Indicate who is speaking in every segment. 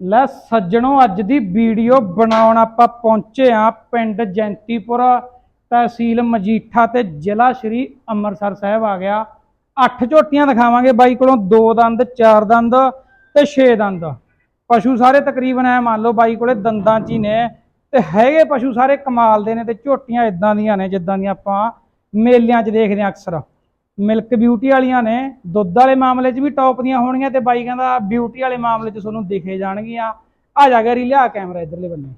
Speaker 1: ਲੈ ਸੱਜਣੋ, ਅੱਜ ਦੀ ਵੀਡੀਓ ਬਣਾਉਣ ਆਪਾਂ ਪਹੁੰਚੇ ਆ ਪਿੰਡ ਜੈਂਤੀਪੁਰ, ਤਹਿਸੀਲ ਮਜੀਠਾ ਤੇ ਜ਼ਿਲ੍ਹਾ ਸ਼੍ਰੀ ਅੰਮ੍ਰਿਤਸਰ ਸਾਹਿਬ ਆ ਗਿਆ। ਅੱਠ ਝੋਟੀਆਂ ਦਿਖਾਵਾਂਗੇ ਬਾਈ ਕੋਲੋਂ, ਦੋ ਦੰਦ, ਚਾਰ ਦੰਦ ਤੇ ਛੇ ਦੰਦ। ਪਸ਼ੂ ਸਾਰੇ ਤਕਰੀਬਨ ਐ ਮੰਨ ਲਓ ਬਾਈ ਕੋਲੇ ਦੰਦਾਂ 'ਚ ਹੀ ਨੇ ਤੇ ਹੈਗੇ ਪਸ਼ੂ ਸਾਰੇ ਕਮਾਲ ਦੇ ਨੇ ਤੇ ਝੋਟੀਆਂ ਇਦਾਂ ਦੀਆਂ ਨੇ, ਜਿੱਦਾਂ ਦੀਆਂ ਆਪਾਂ ਮੇਲਿਆਂ 'ਚ ਦੇਖਦੇ ਆ ਅਕਸਰ। ਮਿਲਕ ਬਿਊਟੀ ਵਾਲੀਆਂ ਨੇ ਦੁੱਧ ਵਾਲੇ ਮਾਮਲੇ 'ਚ ਵੀ ਟੌਪ ਦੀਆਂ ਹੋਣਗੀਆਂ ਤੇ ਬਾਈ ਕਹਿੰਦਾ ਬਿਊਟੀ ਵਾਲੇ ਮਾਮਲੇ 'ਚ ਤੁਹਾਨੂੰ ਦਿਖੇ ਜਾਣਗੀਆਂ। ਆ ਜਾ ਗਰੀ ਲਿਆ ਕੈਮਰਾ ਇਧਰਲੇ ਬੰਨੇ।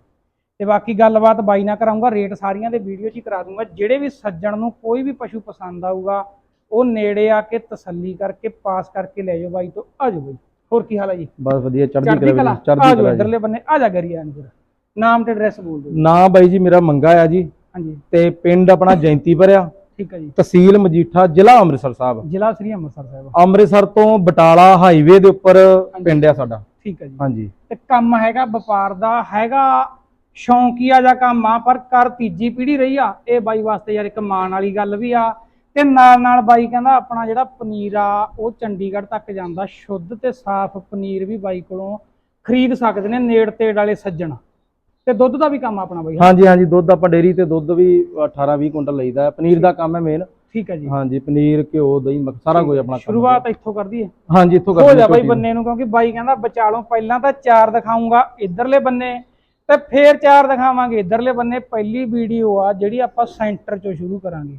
Speaker 1: ਤੇ ਬਾਕੀ ਗੱਲਬਾਤ ਬਾਈ ਨਾਲ ਕਰਾਉਂਗਾ ਰੇਟ ਸਾਰੀਆਂ ਦੇ ਵੀਡੀਓ 'ਚ ਹੀ ਕਰਾ ਦੂੰਗਾ। ਜਿਹੜੇ ਵੀ ਸੱਜਣ ਨੂੰ ਕੋਈ ਵੀ ਪਸ਼ੂ ਪਸੰਦ ਆਊਗਾ ਉਹ ਨੇੜੇ ਆ ਕੇ ਤਸੱਲੀ ਕਰਕੇ ਪਾਸ ਕਰਕੇ ਲੈ ਜਾਓ ਬਾਈ ਤੋਂ। ਆ ਜਾਓ ਬਾਈ ਹੋਰ ਕੀ ਹਾਲ ਹੈ ਜੀ?
Speaker 2: ਬਸ ਵਧੀਆ ਚੜ੍ਹਦੀ ਕਲਾ ਚੜ੍ਹਦੀ ਕਲਾ
Speaker 1: ਇਧਰਲੇ ਬੰਨੇ ਆ ਜਾ ਗਰੀ ਫਿਰ ਨਾਮ ਤੇ ਐਡਰੈਸ ਬੋਲ ਦਿਓ।
Speaker 2: ਨਾਂ ਬਾਈ ਜੀ ਮੇਰਾ ਮੰਗਾ ਆ ਜੀ।
Speaker 1: ਹਾਂਜੀ।
Speaker 2: ਤੇ ਪਿੰਡ ਆਪਣਾ ਜੈਂਤੀਪੁਰ ਆ
Speaker 1: ਠੀਕ ਹੈ ਜੀ।
Speaker 2: ਤਹਿਸੀਲ ਮਜੀਠਾ ਜ਼ਿਲ੍ਹਾ ਅੰਮ੍ਰਿਤਸਰ ਸਾਹਿਬ।
Speaker 1: ਜ਼ਿਲ੍ਹਾ ਸ੍ਰੀ ਅੰਮ੍ਰਿਤਸਰ ਸਾਹਿਬ।
Speaker 2: ਅੰਮ੍ਰਿਤਸਰ ਤੋਂ ਬਟਾਲਾ ਹਾਈਵੇ ਦੇ ਉੱਪਰ ਪਿੰਡ ਆ ਸਾਡਾ।
Speaker 1: ਠੀਕ ਹੈ ਜੀ।
Speaker 2: ਹਾਂਜੀ।
Speaker 1: ਤੇ ਕੰਮ ਹੈਗਾ ਵਪਾਰ ਦਾ ਹੈਗਾ ਸ਼ੌਂਕੀਆ ਜਾਂ ਕੰਮ ਆ ਪਰ ਕਰ ਤੀਜੀ ਪੀੜ੍ਹੀ ਰਹੀ ਆ ਇਹ ਬਾਈ ਵਾਸਤੇ ਯਾਰ ਇੱਕ ਮਾਣ ਵਾਲੀ ਗੱਲ ਵੀ ਆ। ਤੇ ਨਾਲ ਨਾਲ ਬਾਈ ਕਹਿੰਦਾ ਆਪਣਾ ਜਿਹੜਾ ਪਨੀਰ ਆ ਉਹ ਚੰਡੀਗੜ੍ਹ ਤੱਕ ਜਾਂਦਾ। ਸ਼ੁੱਧ ਤੇ ਸਾਫ਼ ਪਨੀਰ ਵੀ ਬਾਈ ਕੋਲੋਂ ਖਰੀਦ ਸਕਦੇ ਨੇ ਨੇੜ ਤੇੜ ਵਾਲੇ ਸੱਜਣ। ਤੇ ਦੁੱਧ ਦਾ ਵੀ ਕੰਮ ਆਪਣਾ ਬਾਈ
Speaker 2: ਹਾਂਜੀ ਹਾਂਜੀ ਦੁੱਧ ਆਪਾਂ ਡੇਰੀ ਤੇ ਦੁੱਧ ਵੀ 18 20 ਕੁਇੰਟਲ ਲਈਦਾ ਹੈ। ਪਨੀਰ ਦਾ ਕੰਮ ਹੈ ਮੇਨ
Speaker 1: ਠੀਕ ਹੈ ਜੀ।
Speaker 2: ਹਾਂਜੀ ਪਨੀਰ ਘਿਓ ਦਹੀਂ ਮੱਖ ਸਾਰਾ ਕੁਝ ਆਪਣਾ ਕੰਮ
Speaker 1: ਸ਼ੁਰੂਆਤ ਇੱਥੋਂ ਕਰ ਦਈਏ
Speaker 2: ਹਾਂਜੀ ਇੱਥੋਂ
Speaker 1: ਹੋ
Speaker 2: ਕਰਦੇ
Speaker 1: ਜਾ
Speaker 2: ਹਾਂ
Speaker 1: ਬਾਈ
Speaker 2: ਛੋਟੀ
Speaker 1: ਬੰਨੇ ਨੂੰ ਕਿਉਂਕਿ ਬਾਈ ਕਹਿੰਦਾ ਵਿਚਾਲੋਂ ਪਹਿਲਾਂ ਤਾਂ ਚਾਰ ਦਿਖਾਉਂਗਾ ਇਧਰਲੇ ਬੰਨੇ ਤੇ ਫੇਰ ਚਾਰ ਦਿਖਾਵਾਂਗੇ। ਇਧਰਲੇ ਬੰਨੇ ਪਹਿਲੀ ਵੀਡੀਓ ਆ ਜਿਹੜੀ ਆਪਾਂ ਸੈਂਟਰ ਚੋਂ ਸ਼ੁਰੂ ਕਰਾਂਗੇ।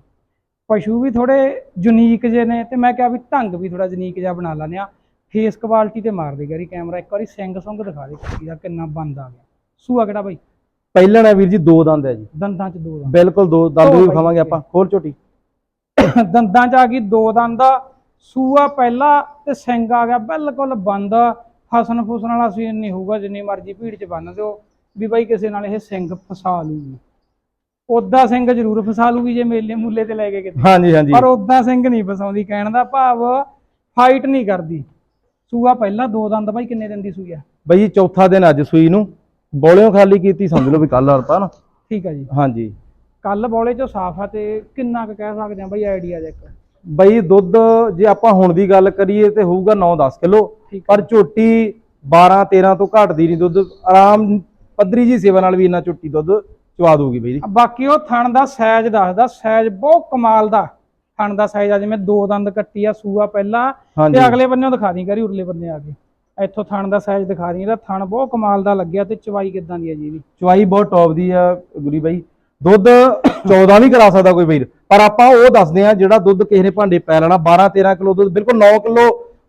Speaker 1: ਪਸ਼ੂ ਵੀ ਥੋੜੇ ਯੂਨੀਕ ਜੇ ਨੇ ਤੇ ਮੈਂ ਕਿਹਾ ਵੀ ਢੰਗ ਵੀ ਥੋੜਾ ਯੂਨੀਕ ਜਿਹਾ ਬਣਾ ਲੈਂਦੇ ਆ ਫੇਸ ਕੁਆਲਿਟੀ ਤੇ ਮਾਰ ਦੇ ਗਰੀ ਕੈਮਰਾ ਇੱਕ ਵਾਰੀ ਸਿੰਗ ਸੁੰਗ ਦਿਖਾ ਦੇ ਕੁੱਤੀ ਦਾ ਕਿੰਨਾ ਬੰਦ ਆ ਗਿਆ। ਸੂਆ ਕਿਹੜਾ ਬਾਈ?
Speaker 2: ਪਹਿਲਣ ਹੈ ਵੀਰ ਜੀ ਦੋ ਦੰਦ ਹੈ ਜੀ।
Speaker 1: ਦੰਦਾਂ ਚ ਦੋ ਦੰਦ।
Speaker 2: ਬਿਲਕੁਲ ਦੋ ਦੰਦ ਵੀ
Speaker 1: ਜੀ।
Speaker 2: ਆਪਾਂ ਖੋਲ ਝੋਟੀ।
Speaker 1: ਦੰਦਾਂ ਚ ਆ ਗਈ ਦੋ ਦੰਦ ਸੂਆ ਪਹਿਲਾ ਤੇ ਸਿੰਗ ਆ ਗਿਆ ਬਿਲਕੁਲ ਬੰਦ। ਫਸਣ ਫੁਸਣ ਵਾਲਾ ਸੀਨ ਨਹੀਂ ਹੋਊਗਾ ਜਿੰਨੀ ਮਰਜ਼ੀ ਭੀੜ ਚ ਬੰਨ ਦਿਓ ਵੀ ਬਾਈ ਕਿਸੇ ਨਾਲ ਇਹ ਸਿੰਗ ਫਸਾ ਲੂਗੀ। ਉਦਾਂ ਸਿੰਘ ਜ਼ਰੂਰ ਫਸਾ ਲੂਗੀ ਜੇ ਮੇਲੇ ਮੂਲੇ ਤੇ ਲੈ ਕੇ ਕਿਤੇ।
Speaker 2: ਹਾਂਜੀ ਹਾਂਜੀ।
Speaker 1: ਪਰ ਉਦਾਂ ਸਿੰਘ ਨਹੀਂ ਫਸਾਉਂਦੀ ਕਹਿਣ ਦਾ ਭਾਵ ਫਾਈਟ ਨਹੀਂ ਕਰਦੀ। ਸੂਆ ਪਹਿਲਾ ਦੋ ਦੰਦ ਬਾਈ ਕਿੰਨੇ ਦਿਨ ਦੀ ਸੂਈ ਆ?
Speaker 2: ਬਾਈ ਚੌਥਾ ਦਿਨ ਅੱਜ ਸੂਈ ਨੂੰ। ਬੋਲਿਓ ਖਾਲੀ ਕੀਤੀ ਸਮਝ ਲਓ ਵੀ ਕੱਲ ਆਪਾਂ ਨਾ।
Speaker 1: ਠੀਕ ਆ ਜੀ।
Speaker 2: ਹਾਂਜੀ।
Speaker 1: ਕੱਲ ਬੋਲੇ ਚੋਂ ਸਾਫ਼ ਆ ਤੇ ਕਿੰਨਾ ਕੁ ਕਹਿ ਸਕਦੇ ਆ ਬਾਈ ਆਈਡੀਆ ਜਿਹਾ ਇੱਕ?
Speaker 2: ਬਈ ਦੁੱਧ ਜੇ ਆਪਾਂ ਹੁਣ ਦੀ ਗੱਲ ਕਰੀਏ ਤੇ ਹੋਊਗਾ 9-10 ਕਿਲੋ ਪਰ ਝੋਟੀ 12-13 ਤੋਂ ਘਟਦੀ ਨਹੀਂ ਦੁੱਧ। ਆਰਾਮ ਪੱਧਰੀ ਜੀ ਸੇਵਾ ਨਾਲ ਵੀ ਇੰਨਾ ਝੋਟੀ ਦੁੱਧ ਚਵਾ ਦੂਗੀ ਬਈ ਜੀ।
Speaker 1: ਬਾਕੀ ਉਹ ਥਣ ਦਾ ਸਾਈਜ਼ ਦੱਸਦਾ ਸਾਈਜ਼ ਬਹੁਤ ਕਮਾਲ ਦਾ। ਥਣ ਦਾ ਸਾਈਜ਼ ਆ ਜਿਵੇਂ ਦੋ ਦੰਦ ਕੱਟੀ ਆ ਸੂਆ ਪਹਿਲਾਂ ਤੇ ਅਗਲੇ ਬੰਨੇ ਦਿਖਾ ਦੀ ਕਰੀ ਉਰਲੇ ਬੰਨੇ ਆ ਕੇ। ਇੱਥੋਂ ਥਣ ਦਾ ਸਾਈਜ਼ ਦਿਖਾ ਦੀ ਇਹਦਾ ਥਣ ਬਹੁਤ ਕਮਾਲ ਦਾ ਲੱਗਿਆ ਤੇ ਚਵਾਈ ਕਿਦਾਂ ਦੀ ਆ ਜੀ ਇਹਦੀ?
Speaker 2: ਚਵਾਈ ਬਹੁਤ ਟੌਪ ਦੀ ਆ ਗੁਰੀ ਬਾਈ। ਦੁੱਧ 14 ਵੀ ਕਰਾ ਸਕਦਾ ਕੋਈ ਵੀਰ ਪਰ ਆਪਾਂ ਉਹ ਦੱਸਦੇ ਆ ਜਿਹੜਾ ਦੁੱਧ ਕਿਸੇ ਨੇ ਭਾਂਡੇ ਪੈ ਲੈਣਾ 12-13 ਕਿਲੋ ਦੁੱਧ ਬਿਲਕੁਲ 9 ਕਿਲੋ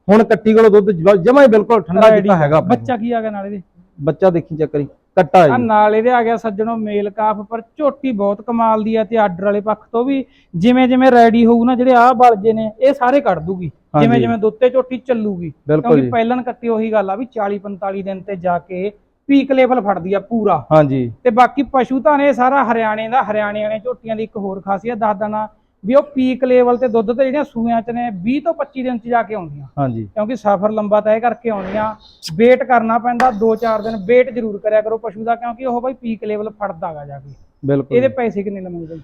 Speaker 2: ਹੁਣ ਕੱਟੀ ਕਿਲੋ ਦੁੱਧ ਜਮਾ ਹੀ ਬਿਲਕੁਲ ਠੰਡਾ ਕੀਤਾ ਹੈਗਾ
Speaker 1: ਬੱਚਾ ਕੀ ਆ ਗਿਆ ਨਾਲ ਇਹਦੇ।
Speaker 2: ਬੱਚਾ ਦੇਖੀ ਚੱਕਰੀ ਕੱਟਾ
Speaker 1: ਆ
Speaker 2: ਜੀ।
Speaker 1: ਨਾਲ ਇਹਦੇ ਆ ਗਿਆ ਸੱਜਣੋ ਮੇਲ ਕਾਫ ਪਰ ਝੋਟੀ ਬਹੁਤ ਕਮਾਲ ਦੀ ਆ ਤੇ ਆਰਡਰ ਵਾਲੇ ਪੱਖ ਤੋਂ ਵੀ ਜਿਵੇਂ ਜਿਵੇਂ ਰੈਡੀ ਹੋਊ ਨਾ ਜਿਹੜੇ ਆਹ ਬਲ ਜੇ ਨੇ ਇਹ ਸਾਰੇ ਕੱਢ ਦੂਗੀ। ਜਿਵੇਂ ਜਿਵੇਂ ਦੁੱਤੇ ਝੋਟੀ ਚੱਲੂਗੀ ਕਿਉਂਕਿ
Speaker 2: ਜੀ।
Speaker 1: ਪਹਿਲਣ ਕੱਟੀ ਉਹੀ ਗੱਲ ਆ ਵੀ 40 45 ਦਿਨ ਤੇ ਜਾ ਕੇ ਪੀਕ ਲੈਵਲ ਫੜਦੀ ਆ ਪੂਰਾ।
Speaker 2: ਹਾਂਜੀ।
Speaker 1: ਤੇ ਬਾਕੀ ਪਸ਼ੂ ਤਾਂ ਨੇ ਸਾਰਾ ਹਰਿਆਣੇ ਦਾ ਹਰਿਆਣੇ ਵਾਲੇ ਝੋਟੀਆਂ ਦੀ ਇੱਕ ਹੋਰ ਖਾਸੀਅਤ ਦੱਸ ਦਣਾ ਵੀ ਉਹ ਪੀਕ ਲੈਵਲ ਤੇ ਦੁੱਧ ਤੇ ਜਿਹੜੀਆਂ ਸੂਆਂ ਚ ਨੇ 20 ਤੋਂ 25 ਦਿਨ ਚ ਜਾ ਕੇ ਆਉਂਦੀਆਂ।
Speaker 2: ਹਾਂਜੀ।
Speaker 1: ਕਿਉਂਕਿ ਸਫ਼ਰ ਲੰਬਾ ਤੈਅ ਕਰਕੇ ਆਉਂਦੀਆਂ ਵੇਟ ਕਰਨਾ ਪੈਂਦਾ 2-4 ਦਿਨ ਵੇਟ ਜ਼ਰੂਰ ਕਰਿਆ ਕਰੋ ਪਸ਼ੂ ਦਾ ਕਿਉਂਕਿ ਉਹ ਬਾਈ ਪੀਕ ਲੈਵਲ ਫੜਦਾਗਾ ਜਾ ਕੇ।
Speaker 2: ਬਿਲਕੁਲ
Speaker 1: ਇਹਦੇ ਪੈਸੇ ਕਿੰਨੇ ਲਵਾਂਗੇ ਬਾਈ?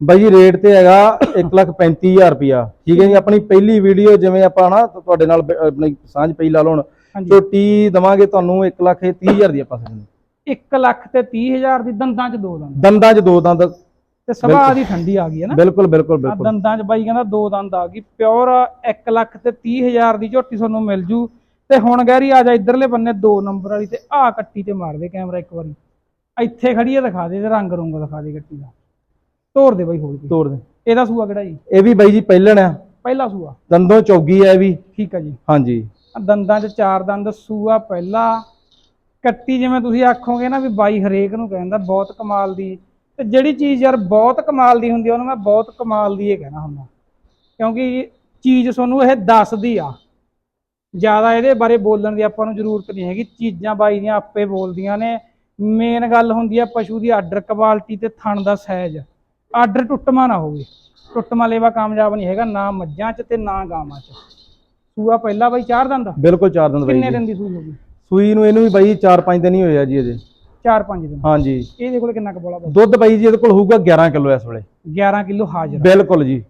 Speaker 2: ਬਾਈ ਜੀ ਰੇਟ ਤੇ ਹੈਗਾ 135000 ਰੁਪਿਆ ਠੀਕ ਹੈ ਜੀ ਆਪਣੀ ਪਹਿਲੀ ਵੀਡੀਓ ਜਿਵੇਂ ਆਪਾਂ ਨਾ ਤੁਹਾਡੇ ਨਾਲ ਆਪਣੀ ਸਾਂਝ ਪਈ ਲਾ ਲੋਣ ਝੋਟੀ ਦਵਾਂਗੇ ਤੁਹਾਨੂੰ 130000 ਦੀ ਆਪਾਂ ਸਾਨੂੰ
Speaker 1: 1 ਲੱਖ ਤੇ 30000 ਦੀ ਦੰਦਾਂ ਚ ਦੋ ਦੰਦ।
Speaker 2: ਦੰਦਾਂ 'ਚ ਦੋ ਦੰਦ।
Speaker 1: ਤੇ ਸਭਾ ਦੀ ਠੰਡੀ ਆ ਗਈ ਹੈ ਨਾ?
Speaker 2: ਬਿਲਕੁਲ ਬਿਲਕੁਲ ਬਿਲਕੁਲ।
Speaker 1: ਦੰਦਾਂ 'ਚ ਬਾਈ ਕਹਿੰਦਾ ਦੋ ਦੰਦ ਆ ਗਈ। ਪਿਓਰ 1 ਲੱਖ ਤੇ 30000 ਦੀ ਝੋਟੀ ਤੁਹਾਨੂੰ ਮਿਲ ਜੂ। ਤੇ ਹੁਣ ਗੈਰੀ ਆ ਜਾ ਇਧਰਲੇ ਬੰਨੇ ਦੋ ਨੰਬਰ ਵਾਲੀ ਤੇ ਆ ਕੱਟੀ ਤੇ ਮਾਰ ਦੇ ਕੈਮਰਾ ਇੱਕ ਵਾਰੀ। ਇੱਥੇ ਖੜੀ ਆ ਦਿਖਾ ਦੇ ਤੇ ਰੰਗ ਰੁੰਗ ਦਿਖਾ ਦੇ ਕੱਟੀ ਦਾ। ਤੋੜ ਦੇ ਬਾਈ ਕੇ
Speaker 2: ਤੋੜ ਦੇ।
Speaker 1: ਇਹਦਾ ਸੂਆ ਕਿਹੜਾ ਜੀ?
Speaker 2: ਇਹ ਵੀ ਬਾਈ ਜੀ ਪਹਿਲਣ ਆ।
Speaker 1: ਪਹਿਲਾ ਸੂਆ।
Speaker 2: ਦੰਦੋਂ ਚੌਗੀ ਆ ਇਹ ਵੀ।
Speaker 1: ਠੀਕ ਆ ਜੀ।
Speaker 2: ਹਾਂਜੀ।
Speaker 1: ਦੰਦਾਂ 'ਚ ਚਾਰ ਦੰਦ ਸੂਆ ਪਹਿਲਾ। ਕੱਟੀ ਜਿਵੇਂ ਤੁਸੀਂ ਆਖੋਗੇ ਨਾ ਵੀ ਬਾਈ ਹਰੇਕ ਨੂੰ ਕਹਿੰਦਾ ਬਹੁਤ ਕਮਾਲ ਦੀ। ਤੇ ਜਿਹੜੀ ਚੀਜ਼ ਯਾਰ ਬਹੁਤ ਕਮਾਲ ਦੀ ਹੁੰਦੀ ਆ ਉਹਨੂੰ ਮੈਂ ਬਹੁਤ ਕਮਾਲ ਦੀ ਇਹ ਕਹਿਣਾ ਹੁੰਦਾ। ਕਿਉਂਕਿ ਚੀਜ਼ ਤੁਹਾਨੂੰ ਇਹ ਦੱਸਦੀ ਆ। ਜ਼ਿਆਦਾ ਇਹਦੇ ਬਾਰੇ ਬੋਲਣ ਦੀ ਆਪਾਂ ਨੂੰ ਜ਼ਰੂਰਤ ਨਹੀਂ ਹੈਗੀ। ਚੀਜ਼ਾਂ ਬਾਈ ਦੀਆਂ ਆਪੇ ਬੋਲਦੀਆਂ ਨੇ। ਮੇਨ ਗੱਲ ਹੁੰਦੀ ਆ ਪਸ਼ੂ ਦੀ ਆਰਡਰ ਕੁਆਲਿਟੀ ਤੇ ਥਣ ਦਾ ਸਾਈਜ਼ ਆਰਡਰ ਟੁੱਟਮਾ ਨਾ ਹੋਵੇ। ਟੁੱਟਮਾ ਲੇਵਾ ਕਾਮਯਾਬ ਨਹੀਂ ਹੈਗਾ ਨਾ ਮੱਝਾਂ 'ਚ ਤੇ ਨਾ ਗਾਵਾਂ 'ਚ। ਸੂਆ ਪਹਿਲਾ ਬਾਈ ਚਾਰ ਦੰਦ
Speaker 2: ਬਿਲਕੁਲ ਚਾਰ ਦੰਦ ਬਾਈ
Speaker 1: ਕਿੰਨੇ ਦਿਨ ਦੀ ਸੂਈ ਹੋਗੀ
Speaker 2: ਸੂਈ ਨੂੰ ਇਹਨੂੰ ਵੀ ਬਾਈ 4-5 ਦਿਨ ਹੀ ਹੋਏ ਆ ਜੀ ਅਜੇ।
Speaker 1: 4-5 ਦਿਨ।
Speaker 2: ਹਾਂਜੀ।
Speaker 1: ਇਹਦੇ ਕੋਲ ਕਿੰਨਾ ਕੁ ਬੋਲਾ ਬਾਈ?
Speaker 2: ਦੁੱਧ ਬਾਈ ਜੀ ਇਹਦੇ ਕੋਲ ਹੋਊਗਾ 11 ਕਿਲੋ ਇਸ ਵੇਲੇ।
Speaker 1: 11 ਕਿਲੋ ਹਾਜ਼ਰ।
Speaker 2: ਬਿਲਕੁਲ ਜੀ।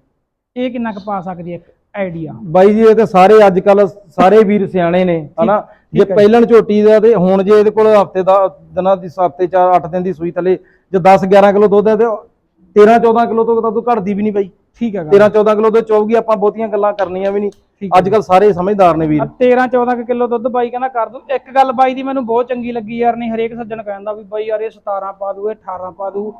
Speaker 1: ਇਹ ਕਿੰਨਾ ਕੁ ਪਾ ਸਕਦੀ ਹੈ? ਆਈਡੀਆ।
Speaker 2: ਬਾਈ ਜੀ ਇਹ ਤੇ ਸਾਰੇ ਅੱਜ ਕੱਲ ਸਾਰੇ ਵੀਰ ਸਿਆਣੇ ਨੇ ਹਨਾ? ਜੇ। ਪਹਿਲਣ ਝੋਟੀ ਦਾ ਤੇ ਹੁਣ ਜੇ ਇਹਦੇ ਕੋਲ ਹਫ਼ਤੇ ਦਾ ਦਿਨਾਂ ਦੀ ਹਫ਼ਤੇ 4 8 ਦਿਨ ਦੀ ਸੂਈ ਥੱਲੇ ਜੇ 10 11 ਕਿਲੋ ਦੁੱਧ ਹੈ ਤੇ 13 14 ਕਿਲੋ ਤੋਂ ਤਾਂ ਤੂੰ ਘਟਦੀ ਵੀ ਨਹੀਂ ਬਾਈ।
Speaker 1: ਠੀਕ ਹੈ
Speaker 2: 13 14 ਕਿਲੋ ਤੋਂ ਚੌਗੀ ਆਪਾਂ ਬਹੁਤੀਆਂ ਗੱਲਾਂ ਕਰਨੀਆਂ ਵੀ ਨਹੀਂ। ਅੱਜ ਕੱਲ ਸਾਰੇ ਸਮਝਦਾਰ ਨੇ ਵੀਰ।
Speaker 1: 13 14 ਕਿਲੋ ਦੁੱਧ ਬਾਈ ਕਹਿੰਦਾ ਕਰ ਦੂੰ। ਇੱਕ ਗੱਲ ਬਾਈ ਦੀ ਮੈਨੂੰ ਬਹੁਤ ਚੰਗੀ ਲੱਗੀ ਯਾਰ ਨਹੀਂ ਹਰੇਕ ਸੱਜਣ ਕਹਿੰਦਾ ਵੀ ਬਾਈ ਯਾਰ ਇਹ 17 ਪਾ ਦੂ ਇਹ 18 ਪਾ ਦੂ।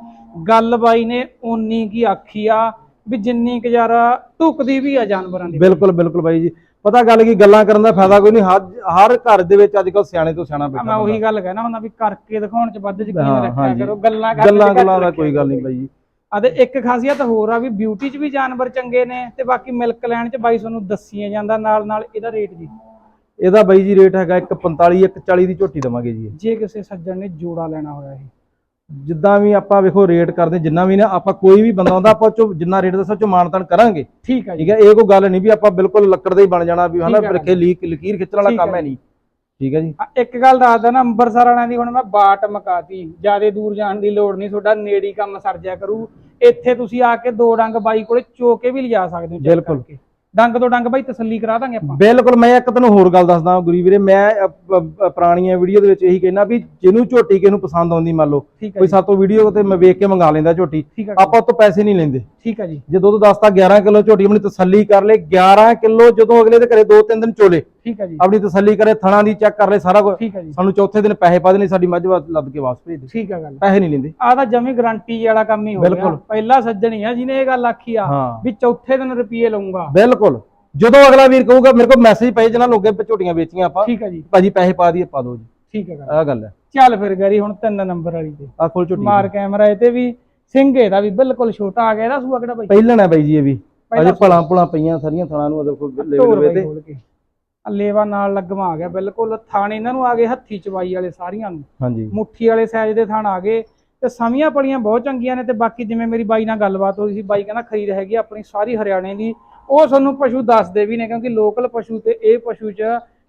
Speaker 1: ਗੱਲ ਬਾਈ ਨੇ ਉਨੀ ਕੀ ਆਖੀ ਆ ਵੀ ਜਿੰਨੀ ਕੁ ਯਾਰ ਢੁਕਦੀ ਵੀ ਆ ਜਾਨਵਰਾਂ ਦੀ।
Speaker 2: ਬਿਲਕੁਲ ਬਿਲਕੁਲ ਬਾਈ ਜੀ। ਪਤਾ ਗੱਲ ਕੀ ਗੱਲਾਂ ਕਰਨ ਦਾ ਫਾਇਦਾ ਕੋਈ ਨਹੀਂ। ਹਰ ਘਰ ਦੇ ਵਿੱਚ ਅੱਜ ਕੱਲ ਸਿਆਣੇ ਤੋਂ ਸਿਆਣਾ ਬੈਠਾ
Speaker 1: ਮੈਂ ਉਹੀ ਗੱਲ ਕਹਿਣਾ ਹੁੰਦਾ ਵੀ ਕਰਕੇ ਦਿਖਾਉਣ ਚ ਵੱਧ ਯਕੀਨ ਰੱਖਿਆ। ਕਰੋ ਗੱਲਾਂ
Speaker 2: ਗੱਲਾਂ ਦਾ ਕੋਈ ਗੱਲ ਨਹੀਂ ਬਾਈ ਜੀ।
Speaker 1: ਆ ਤੇ ਇੱਕ ਖਾਸੀਅਤ ਹੋਰ ਆ ਵੀ ਬਿਊਟੀ 'ਚ ਵੀ ਜਾਨਵਰ ਚੰਗੇ ਨੇ ਤੇ ਬਾਕੀ ਮਿਲਕ ਲੈਣ 'ਚ ਬਾਈ ਤੁਹਾਨੂੰ ਦੱਸੀਆਂ ਜਾਂਦਾ ਨਾਲ ਨਾਲ ਇਹਦਾ ਰੇਟ ਜੀ।
Speaker 2: ਇਹਦਾ ਬਾਈ ਜੀ ਰੇਟ ਹੈਗਾ 145 140 ਦੀ ਝੋਟੀ ਦਵਾਂਗੇ ਜੀ।
Speaker 1: ਜੇ ਕਿਸੇ ਸੱਜਣ ਨੇ ਜੋੜਾ ਲੈਣਾ ਹੋਇਆ ਇਹ।
Speaker 2: ਜਿੱਦਾਂ ਵੀ ਆਪਾਂ ਵੇਖੋ ਰੇਟ ਕਰਦੇ ਜਿੰਨਾ ਵੀ ਨਾ ਆਪਾਂ ਕੋਈ ਵੀ ਬੰਦਾ ਹੁੰਦਾ ਆਪਾਂ ਚੋ ਜਿੰਨਾ ਰੇਟ ਦੱਸੋ ਚੋ ਮਾਨਤਾਨ ਕਰਾਂਗੇ।
Speaker 1: ਠੀਕ ਜੀ।
Speaker 2: ਠੀਕ ਹੈ ਇਹ ਕੋਈ ਗੱਲ ਨਹੀਂ ਵੀ ਆਪਾਂ ਬਿਲਕੁਲ ਲੱਕੜ ਦਾ ਹੀ ਬਣ ਜਾਣਾ ਵੀ ਹਨਾ
Speaker 1: ਹੈ।
Speaker 2: ਰੱਖੇ ਲੀਕ ਲਕੀਰ ਖਿੱਚਣ ਵਾਲਾ
Speaker 1: ਹੈ
Speaker 2: ਕੰਮ ਹੈ ਨਹੀਂ। ਠੀਕ ਹੈ ਜੀ।
Speaker 1: ਆ, ਇੱਕ ਗੱਲ ਦੱਸਦਾ ਨਾ ਅੰਬਰਸਰ ਵਾਲਿਆਂ ਦੀ ਹੁਣ ਮੈਂ ਬਾਟ ਮਕਾਤੀ। ਜਿਆਦੇ ਦੂਰ ਜਾਣ ਦੀ ਲੋੜ ਨਹੀਂ ਤੁਹਾਡਾ ਨੇੜੀ ਕੰਮ ਸਰ ਜਾ ਕਰੂ। ਇੱਥੇ ਤੁਸੀਂ ਆ ਕੇ ਦੋ ਡੰਗ ਬਾਈ ਕੋਲੇ ਚੋ ਕੇ ਵੀ ਲਿਜਾ ਸਕਦੇ ਹੋ check
Speaker 2: ਬਿਲਕੁਲ।
Speaker 1: ਕਰਕੇ। ਡੰਗ ਤੋਂ ਡੰਗ ਬਾਈ ਤਸੱਲੀ ਕਰਾ ਦਾਂਗੇ ਆਪਾਂ।
Speaker 2: ਬਿਲਕੁਲ ਮੈਂ ਇੱਕ ਤੈਨੂੰ ਹੋਰ ਗੱਲ ਦੱਸਦਾ ਗੁਰੀ ਵੀਰੇ ਮੈਂ ਅ, ਅ, ਅ, ਪੁਰਾਣੀਆਂ ਵੀਡੀਓ ਦੇ ਵਿੱਚ ਇਹੀ ਕਹਿਣਾ ਵੀ ਜਿਹਨੂੰ ਝੋਟੀ ਕਿਸ ਨੂੰ ਪਸੰਦ ਆਉਂਦੀ ਮੰਨ ਲਓ
Speaker 1: ਠੀਕ ਹੈ
Speaker 2: ਕੋਈ
Speaker 1: ਜੀ।
Speaker 2: ਸਾਤੋਂ ਵੀਡੀਓ ਤੇ ਮੈਂ ਵੇਖ ਕੇ ਮੰਗਾ ਲੈਂਦਾ ਝੋਟੀ।
Speaker 1: ਠੀਕ ਹੈ।
Speaker 2: ਆਪਾਂ ਉਹ ਤੋਂ ਪੈਸੇ ਨਹੀਂ ਲੈਂਦੇ।
Speaker 1: ਠੀਕ ਹੈ ਜੀ।
Speaker 2: ਜੇ ਦੁੱਧ ਦੱਸਤਾ 11 ਕਿਲੋ ਝੋਟੀ ਆਪਣੀ ਤਸੱਲੀ ਕਰ ਲੈ 11 ਕਿਲੋ ਜਦੋਂ ਅਗਲੇ ਦੇ ਘਰੇ 2-3 ਦਿਨ ਚੋਲੇ
Speaker 1: ਠੀਕ ਹੈ ਜੀ।
Speaker 2: ਆਪਣੀ ਤਸੱਲੀ ਕਰੇ ਥਣਾ ਦੀ ਚੈੱਕ ਕਰ ਲੈ ਸਾਰਾ ਕੁਝ
Speaker 1: ਠੀਕ ਹੈ ਜੀ।
Speaker 2: ਸਾਨੂੰ ਚੌਥੇ ਦਿਨ ਪੈਸੇ ਪਾ ਦੇਣੇ ਸਾਡੀ ਮੱਝ ਲੱਦ ਕੇ ਵਾਪਸ ਭੇਜ ਦੇ।
Speaker 1: ਠੀਕ ਹੈ ਗੱਲ।
Speaker 2: ਪੈਸੇ ਨਹੀਂ ਲੈਂਦੇ।
Speaker 1: ਆ ਤਾਂ ਜਮੀ ਗਾਰੰਟੀ ਵਾਲਾ ਕੰਮ ਹੀ ਹੋ ਗਿਆ। ਪਹਿਲਾ ਸੱਜਣ ਹੀ ਆ ਜਿਹਨੇ ਇਹ ਗੱਲ ਆਖੀ ਆ ਵੀ ਚੌਥੇ ਦਿਨ ਰੁਪਏ ਲਊਂਗਾ।
Speaker 2: ਬਿਲਕੁਲ। ਜਦੋਂ ਅਗਲਾ ਵੀਰ ਕਹੂਗਾ ਮੇਰੇ ਕੋਲ ਮੈਸੇਜ ਪਏ ਜਨਾ ਲੋਕੇ ਝੋਟੀਆਂ ਵੇਚੀਆਂ ਆਪਾਂ।
Speaker 1: ਠੀਕ ਹੈ ਜੀ।
Speaker 2: ਭਾਜੀ ਪੈਸੇ ਪਾ ਦਈਏ ਪਾ ਦਿਓ ਜੀ।
Speaker 1: ਠੀਕ ਹੈ ਗੱਲ।
Speaker 2: ਆਹ ਗੱਲ ਹੈ।
Speaker 1: ਚੱਲ ਫਿਰ ਗਰੀ ਹੁਣ ਤਿੰਨ ਨੰਬਰ ਵਾਲੀ ਤੇ।
Speaker 2: ਆ ਖੋਲ ਝੋਟੀ
Speaker 1: ਮਾਰ ਕੈਮਰਾ ਇਹ ਤੇ ਵੀ ਸਿੰਘ ਇਹਦਾ ਵੀ ਬਿਲਕੁਲ ਛੋਟਾ ਆ ਗਿਆ ਇਹਦਾ ਸੂਆ ਕਿਹੜਾ ਬਾਈ?
Speaker 2: ਪਹਿਲਣ ਬਾਈ ਜੀ ਇਹ ਵੀ। ਅਜੇ ਭਲਾ ਭੁਲਾ ਪਈਆਂ ਸਾਰੀਆਂ ਥਾਣਾ ਨੂੰ ਅਦਰ ਕੋਈ
Speaker 1: ਬਾਈ
Speaker 2: ਤੇ।
Speaker 1: ਲੇਵਾ ਨਾਲ ਲੱਗਵਾ ਆ ਗਿਆ ਬਿਲਕੁਲ ਥਾਣ ਇਹਨਾਂ ਨੂੰ ਆ ਗਏ ਹੱਥੀ ਚਵਾਈ ਵਾਲੇ ਸਾਰੀਆਂ ਨੂੰ।
Speaker 2: ਹਾਂਜੀ।
Speaker 1: ਮੁੱਠੀ ਵਾਲੇ ਸਾਈਜ਼ ਦੇ ਥਾਣ ਆ ਗਏ ਤੇ ਸਮੀਆਂ ਪਲੀਆਂ ਬਹੁਤ ਚੰਗੀਆਂ ਨੇ ਤੇ ਬਾਕੀ ਜਿਵੇਂ ਮੇਰੀ ਬਾਈ ਨਾਲ ਗੱਲਬਾਤ ਹੋਈ ਸੀ ਬਾਈ ਕਹਿੰਦਾ ਖਰੀਦ ਹੈਗੀ ਆਪਣੀ ਸਾਰੀ ਹਰਿਆਣੇ ਦੀ। ਉਹ ਤੁਹਾਨੂੰ ਪਸ਼ੂ ਦੱਸਦੇ ਵੀ ਨੇ ਕਿਉਂਕਿ ਲੋਕਲ ਪਸ਼ੂ ਤੇ ਇਹ ਪਸ਼ੂ 'ਚ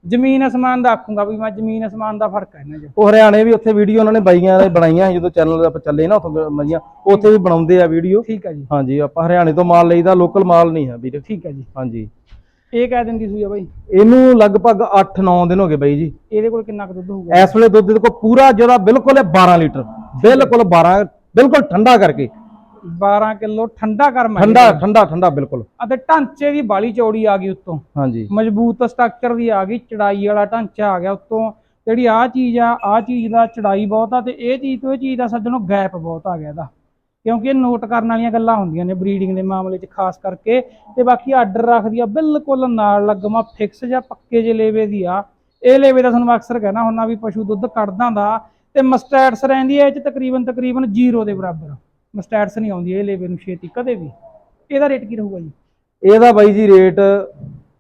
Speaker 1: ਜ਼ਮੀਨ ਅਸਮਾਨ ਦਾ ਆਖੂੰਗਾ ਵੀ ਮੈਂ ਜ਼ਮੀਨ ਅਸਮਾਨ ਦਾ ਫ਼ਰਕ ਹੈ ਇਹਨਾਂ 'ਚ।
Speaker 2: ਉਹ ਹਰਿਆਣੇ ਵੀ ਉੱਥੇ ਵੀਡੀਓ ਉਹਨਾਂ ਨੇ ਬਾਈਆਂ ਦੇ ਬਣਾਈਆਂ ਜਦੋਂ ਚੈਨਲ ਆਪਾਂ ਚੱਲੇ ਨਾ ਉੱਥੋਂ ਮਈਆਂ ਉੱਥੇ ਵੀ ਬਣਾਉਂਦੇ ਆ ਵੀਡੀਓ
Speaker 1: ਠੀਕ ਹੈ ਜੀ।
Speaker 2: ਹਾਂਜੀ ਆਪਾਂ ਹਰਿਆਣੇ ਤੋਂ ਮਾਲ ਲਈਦਾ ਲੋਕਲ ਮਾਲ ਨਹੀਂ ਹੈ ਵੀਰੇ।
Speaker 1: ਠੀਕ ਹੈ ਜੀ।
Speaker 2: ਹਾਂਜੀ।
Speaker 1: ਇਹ ਕਹਿ ਦਿੰਦੀ ਸੂਈ ਆ ਬਾਈ।
Speaker 2: ਇਹਨੂੰ ਲਗਭਗ 8-9 ਦਿਨ ਹੋ ਗਏ ਬਾਈ ਜੀ।
Speaker 1: ਇਹਦੇ ਕੋਲ ਕਿੰਨਾ ਕੁ ਦੁੱਧ ਹੋਊਗਾ?
Speaker 2: ਇਸ ਵੇਲੇ ਦੁੱਧ ਦੇ ਕੋਲ ਪੂਰਾ ਜਿਹੜਾ ਬਿਲਕੁਲ ਹੈ 12 ਲੀਟਰ। ਬਿਲਕੁਲ 12 ਬਿਲਕੁਲ ਠੰਡਾ ਕਰਕੇ।
Speaker 1: 12 ਕਿਲੋ ਠੰਡਾ ਕਰ ਮੈਂ
Speaker 2: ਠੰਡਾ ਠੰਡਾ ਠੰਡਾ ਬਿਲਕੁਲ।
Speaker 1: ਅਤੇ ਢਾਂਚੇ ਦੀ ਬਾਲੀ ਚੌੜੀ ਆ ਗਈ ਉੱਤੋਂ।
Speaker 2: ਹਾਂਜੀ।
Speaker 1: ਮਜ਼ਬੂਤ ਸਟਰਕਚਰ ਦੀ ਆ ਗਈ ਚੜਾਈ ਵਾਲਾ ਢਾਂਚਾ ਆ ਗਿਆ ਉੱਤੋਂ। ਜਿਹੜੀ ਆ ਚੀਜ਼ ਆ ਆ ਚੀਜ਼ ਦਾ ਚੜਾਈ ਬਹੁਤ ਆ ਤੇ ਇਹ ਚੀਜ਼ ਤੋਂ ਇਹ ਚੀਜ਼ ਦਾ ਸੱਜਣੋਂ ਗੈਪ ਬਹੁਤ ਆ ਗਿਆ ਇਹਦਾ। ਕਿਉਂਕਿ ਇਹ ਨੋਟ ਕਰਨ ਵਾਲੀਆਂ ਗੱਲਾਂ ਹੁੰਦੀਆਂ ਨੇ ਬਰੀਡਿੰਗ ਦੇ ਮਾਮਲੇ 'ਚ ਖਾਸ ਕਰਕੇ। ਤੇ ਬਾਕੀ ਆਰਡਰ ਰੱਖਦੀ ਆ ਬਿਲਕੁਲ ਨਾਲ ਲੱਗਮਾ ਫਿਕਸ ਜਾਂ ਪੱਕੇ ਜੇ ਲੇਵੇ ਦੀ ਆ। ਇਹ ਲੇਵੇ ਦਾ ਤੁਹਾਨੂੰ ਅਕਸਰ ਕਹਿਣਾ ਹੁੰਦਾ ਵੀ ਪਸ਼ੂ ਦੁੱਧ ਕੱਢਦਾ ਦਾ ਤੇ ਮਸਟੈਟਸ ਰਹਿੰਦੀ ਹੈ ਇਹ 'ਚ ਤਕਰੀਬਨ ਤਕਰੀਬਨ ਜ਼ੀਰੋ ਦੇ ਬਰਾਬਰ। ਮਸਟੈਟਸ ਨਹੀਂ ਆਉਂਦੀ ਇਹ ਲੇਵੇ ਨੂੰ ਛੇਤੀ ਕਦੇ ਵੀ। ਇਹਦਾ ਰੇਟ ਕੀ ਰਹੂਗਾ ਜੀ?
Speaker 2: ਇਹਦਾ ਬਾਈ ਜੀ ਰੇਟ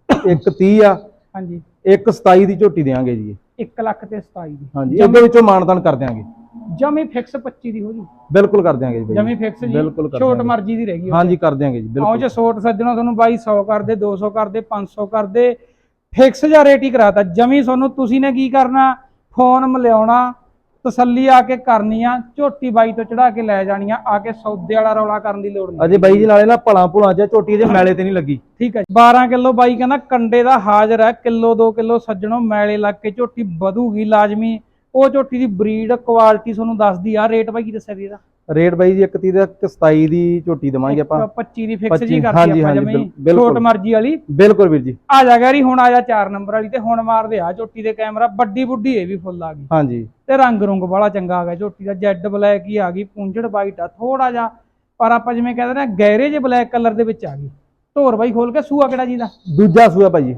Speaker 2: 130 ਆ।
Speaker 1: ਹਾਂਜੀ।
Speaker 2: 127 ਦੀ ਝੋਟੀ ਦੇਾਂਗੇ ਜੀ।
Speaker 1: 1 ਲੱਖ ਤੇ 27 ਦੀ।
Speaker 2: ਹਾਂਜੀ ਇਹਦੇ ਵਿੱਚੋਂ ਮਾਨਤਾਨ ਕਰ ਦਿਆਂਗੇ।
Speaker 1: ਜਮੀ ਫਿਕਸ 25 ਦੀ ਹੋ ਜੂ।
Speaker 2: ਬਿਲਕੁਲ ਕਰ ਦਿਆਂਗੇ ਜੀ ਬਾਈ
Speaker 1: ਜਮੀ ਫਿਕਸ ਜੀ।
Speaker 2: ਬਿਲਕੁਲ ਕਰ
Speaker 1: ਛੋਟ। ਮਰਜ਼ੀ ਦੀ ਰਹਿ ਗਈ
Speaker 2: ਹਾਂਜੀ ਕਰ ਦਿਆਂਗੇ ਜੀ
Speaker 1: ਆਓ
Speaker 2: ਬਿਲਕੁਲ
Speaker 1: ਜੇ ਛੋਟ ਸੱਜਣਾ ਤੁਹਾਨੂੰ ਬਾਈ 100 ਕਰਦੇ 200 ਕਰਦੇ 500 ਕਰਦੇ ਫਿਕਸ ਜਾਂ ਰੇਟ ਹੀ ਕਰਾਤਾ। ਜਮੀ ਤੁਹਾਨੂੰ ਤੁਸੀਂ ਨੇ ਕੀ ਕਰਨਾ? ਫੋਨ ਮਿਲਾਉਣਾ ਤਸੱਲੀ ਆ ਕੇ ਕਰਨੀ ਆ ਝੋਟੀ ਬਾਈ ਤੋਂ ਚੜਾ ਕੇ ਲੈ ਜਾਣੀ ਆ ਆ ਕੇ ਸੌਦੇ ਵਾਲਾ ਰੌਲਾ ਕਰਨ ਦੀ ਲੋੜ ਨਹੀਂ।
Speaker 2: ਅਜੇ ਬਾਈ ਜੀ ਨਾਲੇ ਨਾ ਭਲਾ ਭੁਲਾ ਜਾਂ ਝੋਟੀ ਜੇ ਮੈਲੇ ਤੇ ਨਹੀਂ ਲੱਗੀ।
Speaker 1: ਠੀਕ ਹੈ 12 ਕਿਲੋ ਬਾਈ ਕਹਿੰਦਾ ਕੰਡੇ ਦਾ ਹਾਜ਼ਰ ਹੈ ਕਿਲੋ 2 ਕਿਲੋ ਸੱਜਣੋ ਮੈਲੇ ਲੱਗ ਕੇ ਝੋਟੀ ਵਧੂਗੀ ਲਾਜ਼ਮੀ। ਉਹ ਝੋਟੀ ਦੀ ਬਰੀਡ ਕੁਆਲਿਟੀ ਤੁਹਾਨੂੰ ਦੱਸਦੀ ਆ ਰੇਟ ਬਾਈ ਕੀ ਦੱਸਿਆ ਦੀ ਇਹਦਾ?
Speaker 2: ਰੇਟ ਬਾਈ ਜੀ 31 ਦਾ 27 ਦੀ ਝੋਟੀ ਦੇਵਾਂਗੇ ਆਪਾਂ।
Speaker 1: 25 ਦੀ ਫਿਕਸ ਜੀ
Speaker 2: 25
Speaker 1: ਕਰਤੀ ਆਪਾਂ ਜਮੀ। ਛੋਟ ਮਰਜ਼ੀ ਵਾਲੀ।
Speaker 2: ਬਿਲਕੁਲ ਵੀਰ ਜੀ।
Speaker 1: ਆ ਜਾ ਗੈਰੀ ਹੁਣ ਆ ਜਾ 4 ਨੰਬਰ ਵਾਲੀ ਤੇ ਹੁਣ ਮਾਰਦੇ ਆ ਝੋਟੀ ਦੇ ਕੈਮਰਾ ਵੱਡੀ ਬੁੱਢੀ ਇਹ ਵੀ ਫੁੱਲ ਆ ਗਈ।
Speaker 2: ਹਾਂਜੀ।
Speaker 1: ਤੇ ਰੰਗ ਰੁੰਗ ਵਾਲਾ ਚੰਗਾ ਆ ਗਿਆ। ਝੋਟੀ ਦਾ ਜੈਡ ਬਲੈਕ ਹੀ ਆ ਗਈ ਪੁੰਝੜ ਵਾਈਟ ਆ ਥੋੜਾ ਜਿਹਾ। ਪਰ ਆਪਾਂ ਜਿਵੇਂ ਕਹਿੰਦੇ ਨੇ ਗਹਿਰੇ ਜਿਹੇ ਬਲੈਕ ਕਲਰ ਦੇ ਵਿੱਚ ਆ ਗਈ। ਢੋਰ ਬਾਈ ਖੋਲ ਕੇ ਸੂਆ ਕਿਹੜਾ ਜੀ ਦਾ?
Speaker 2: ਦੂਜਾ ਸੂਆ ਭਾਜੀ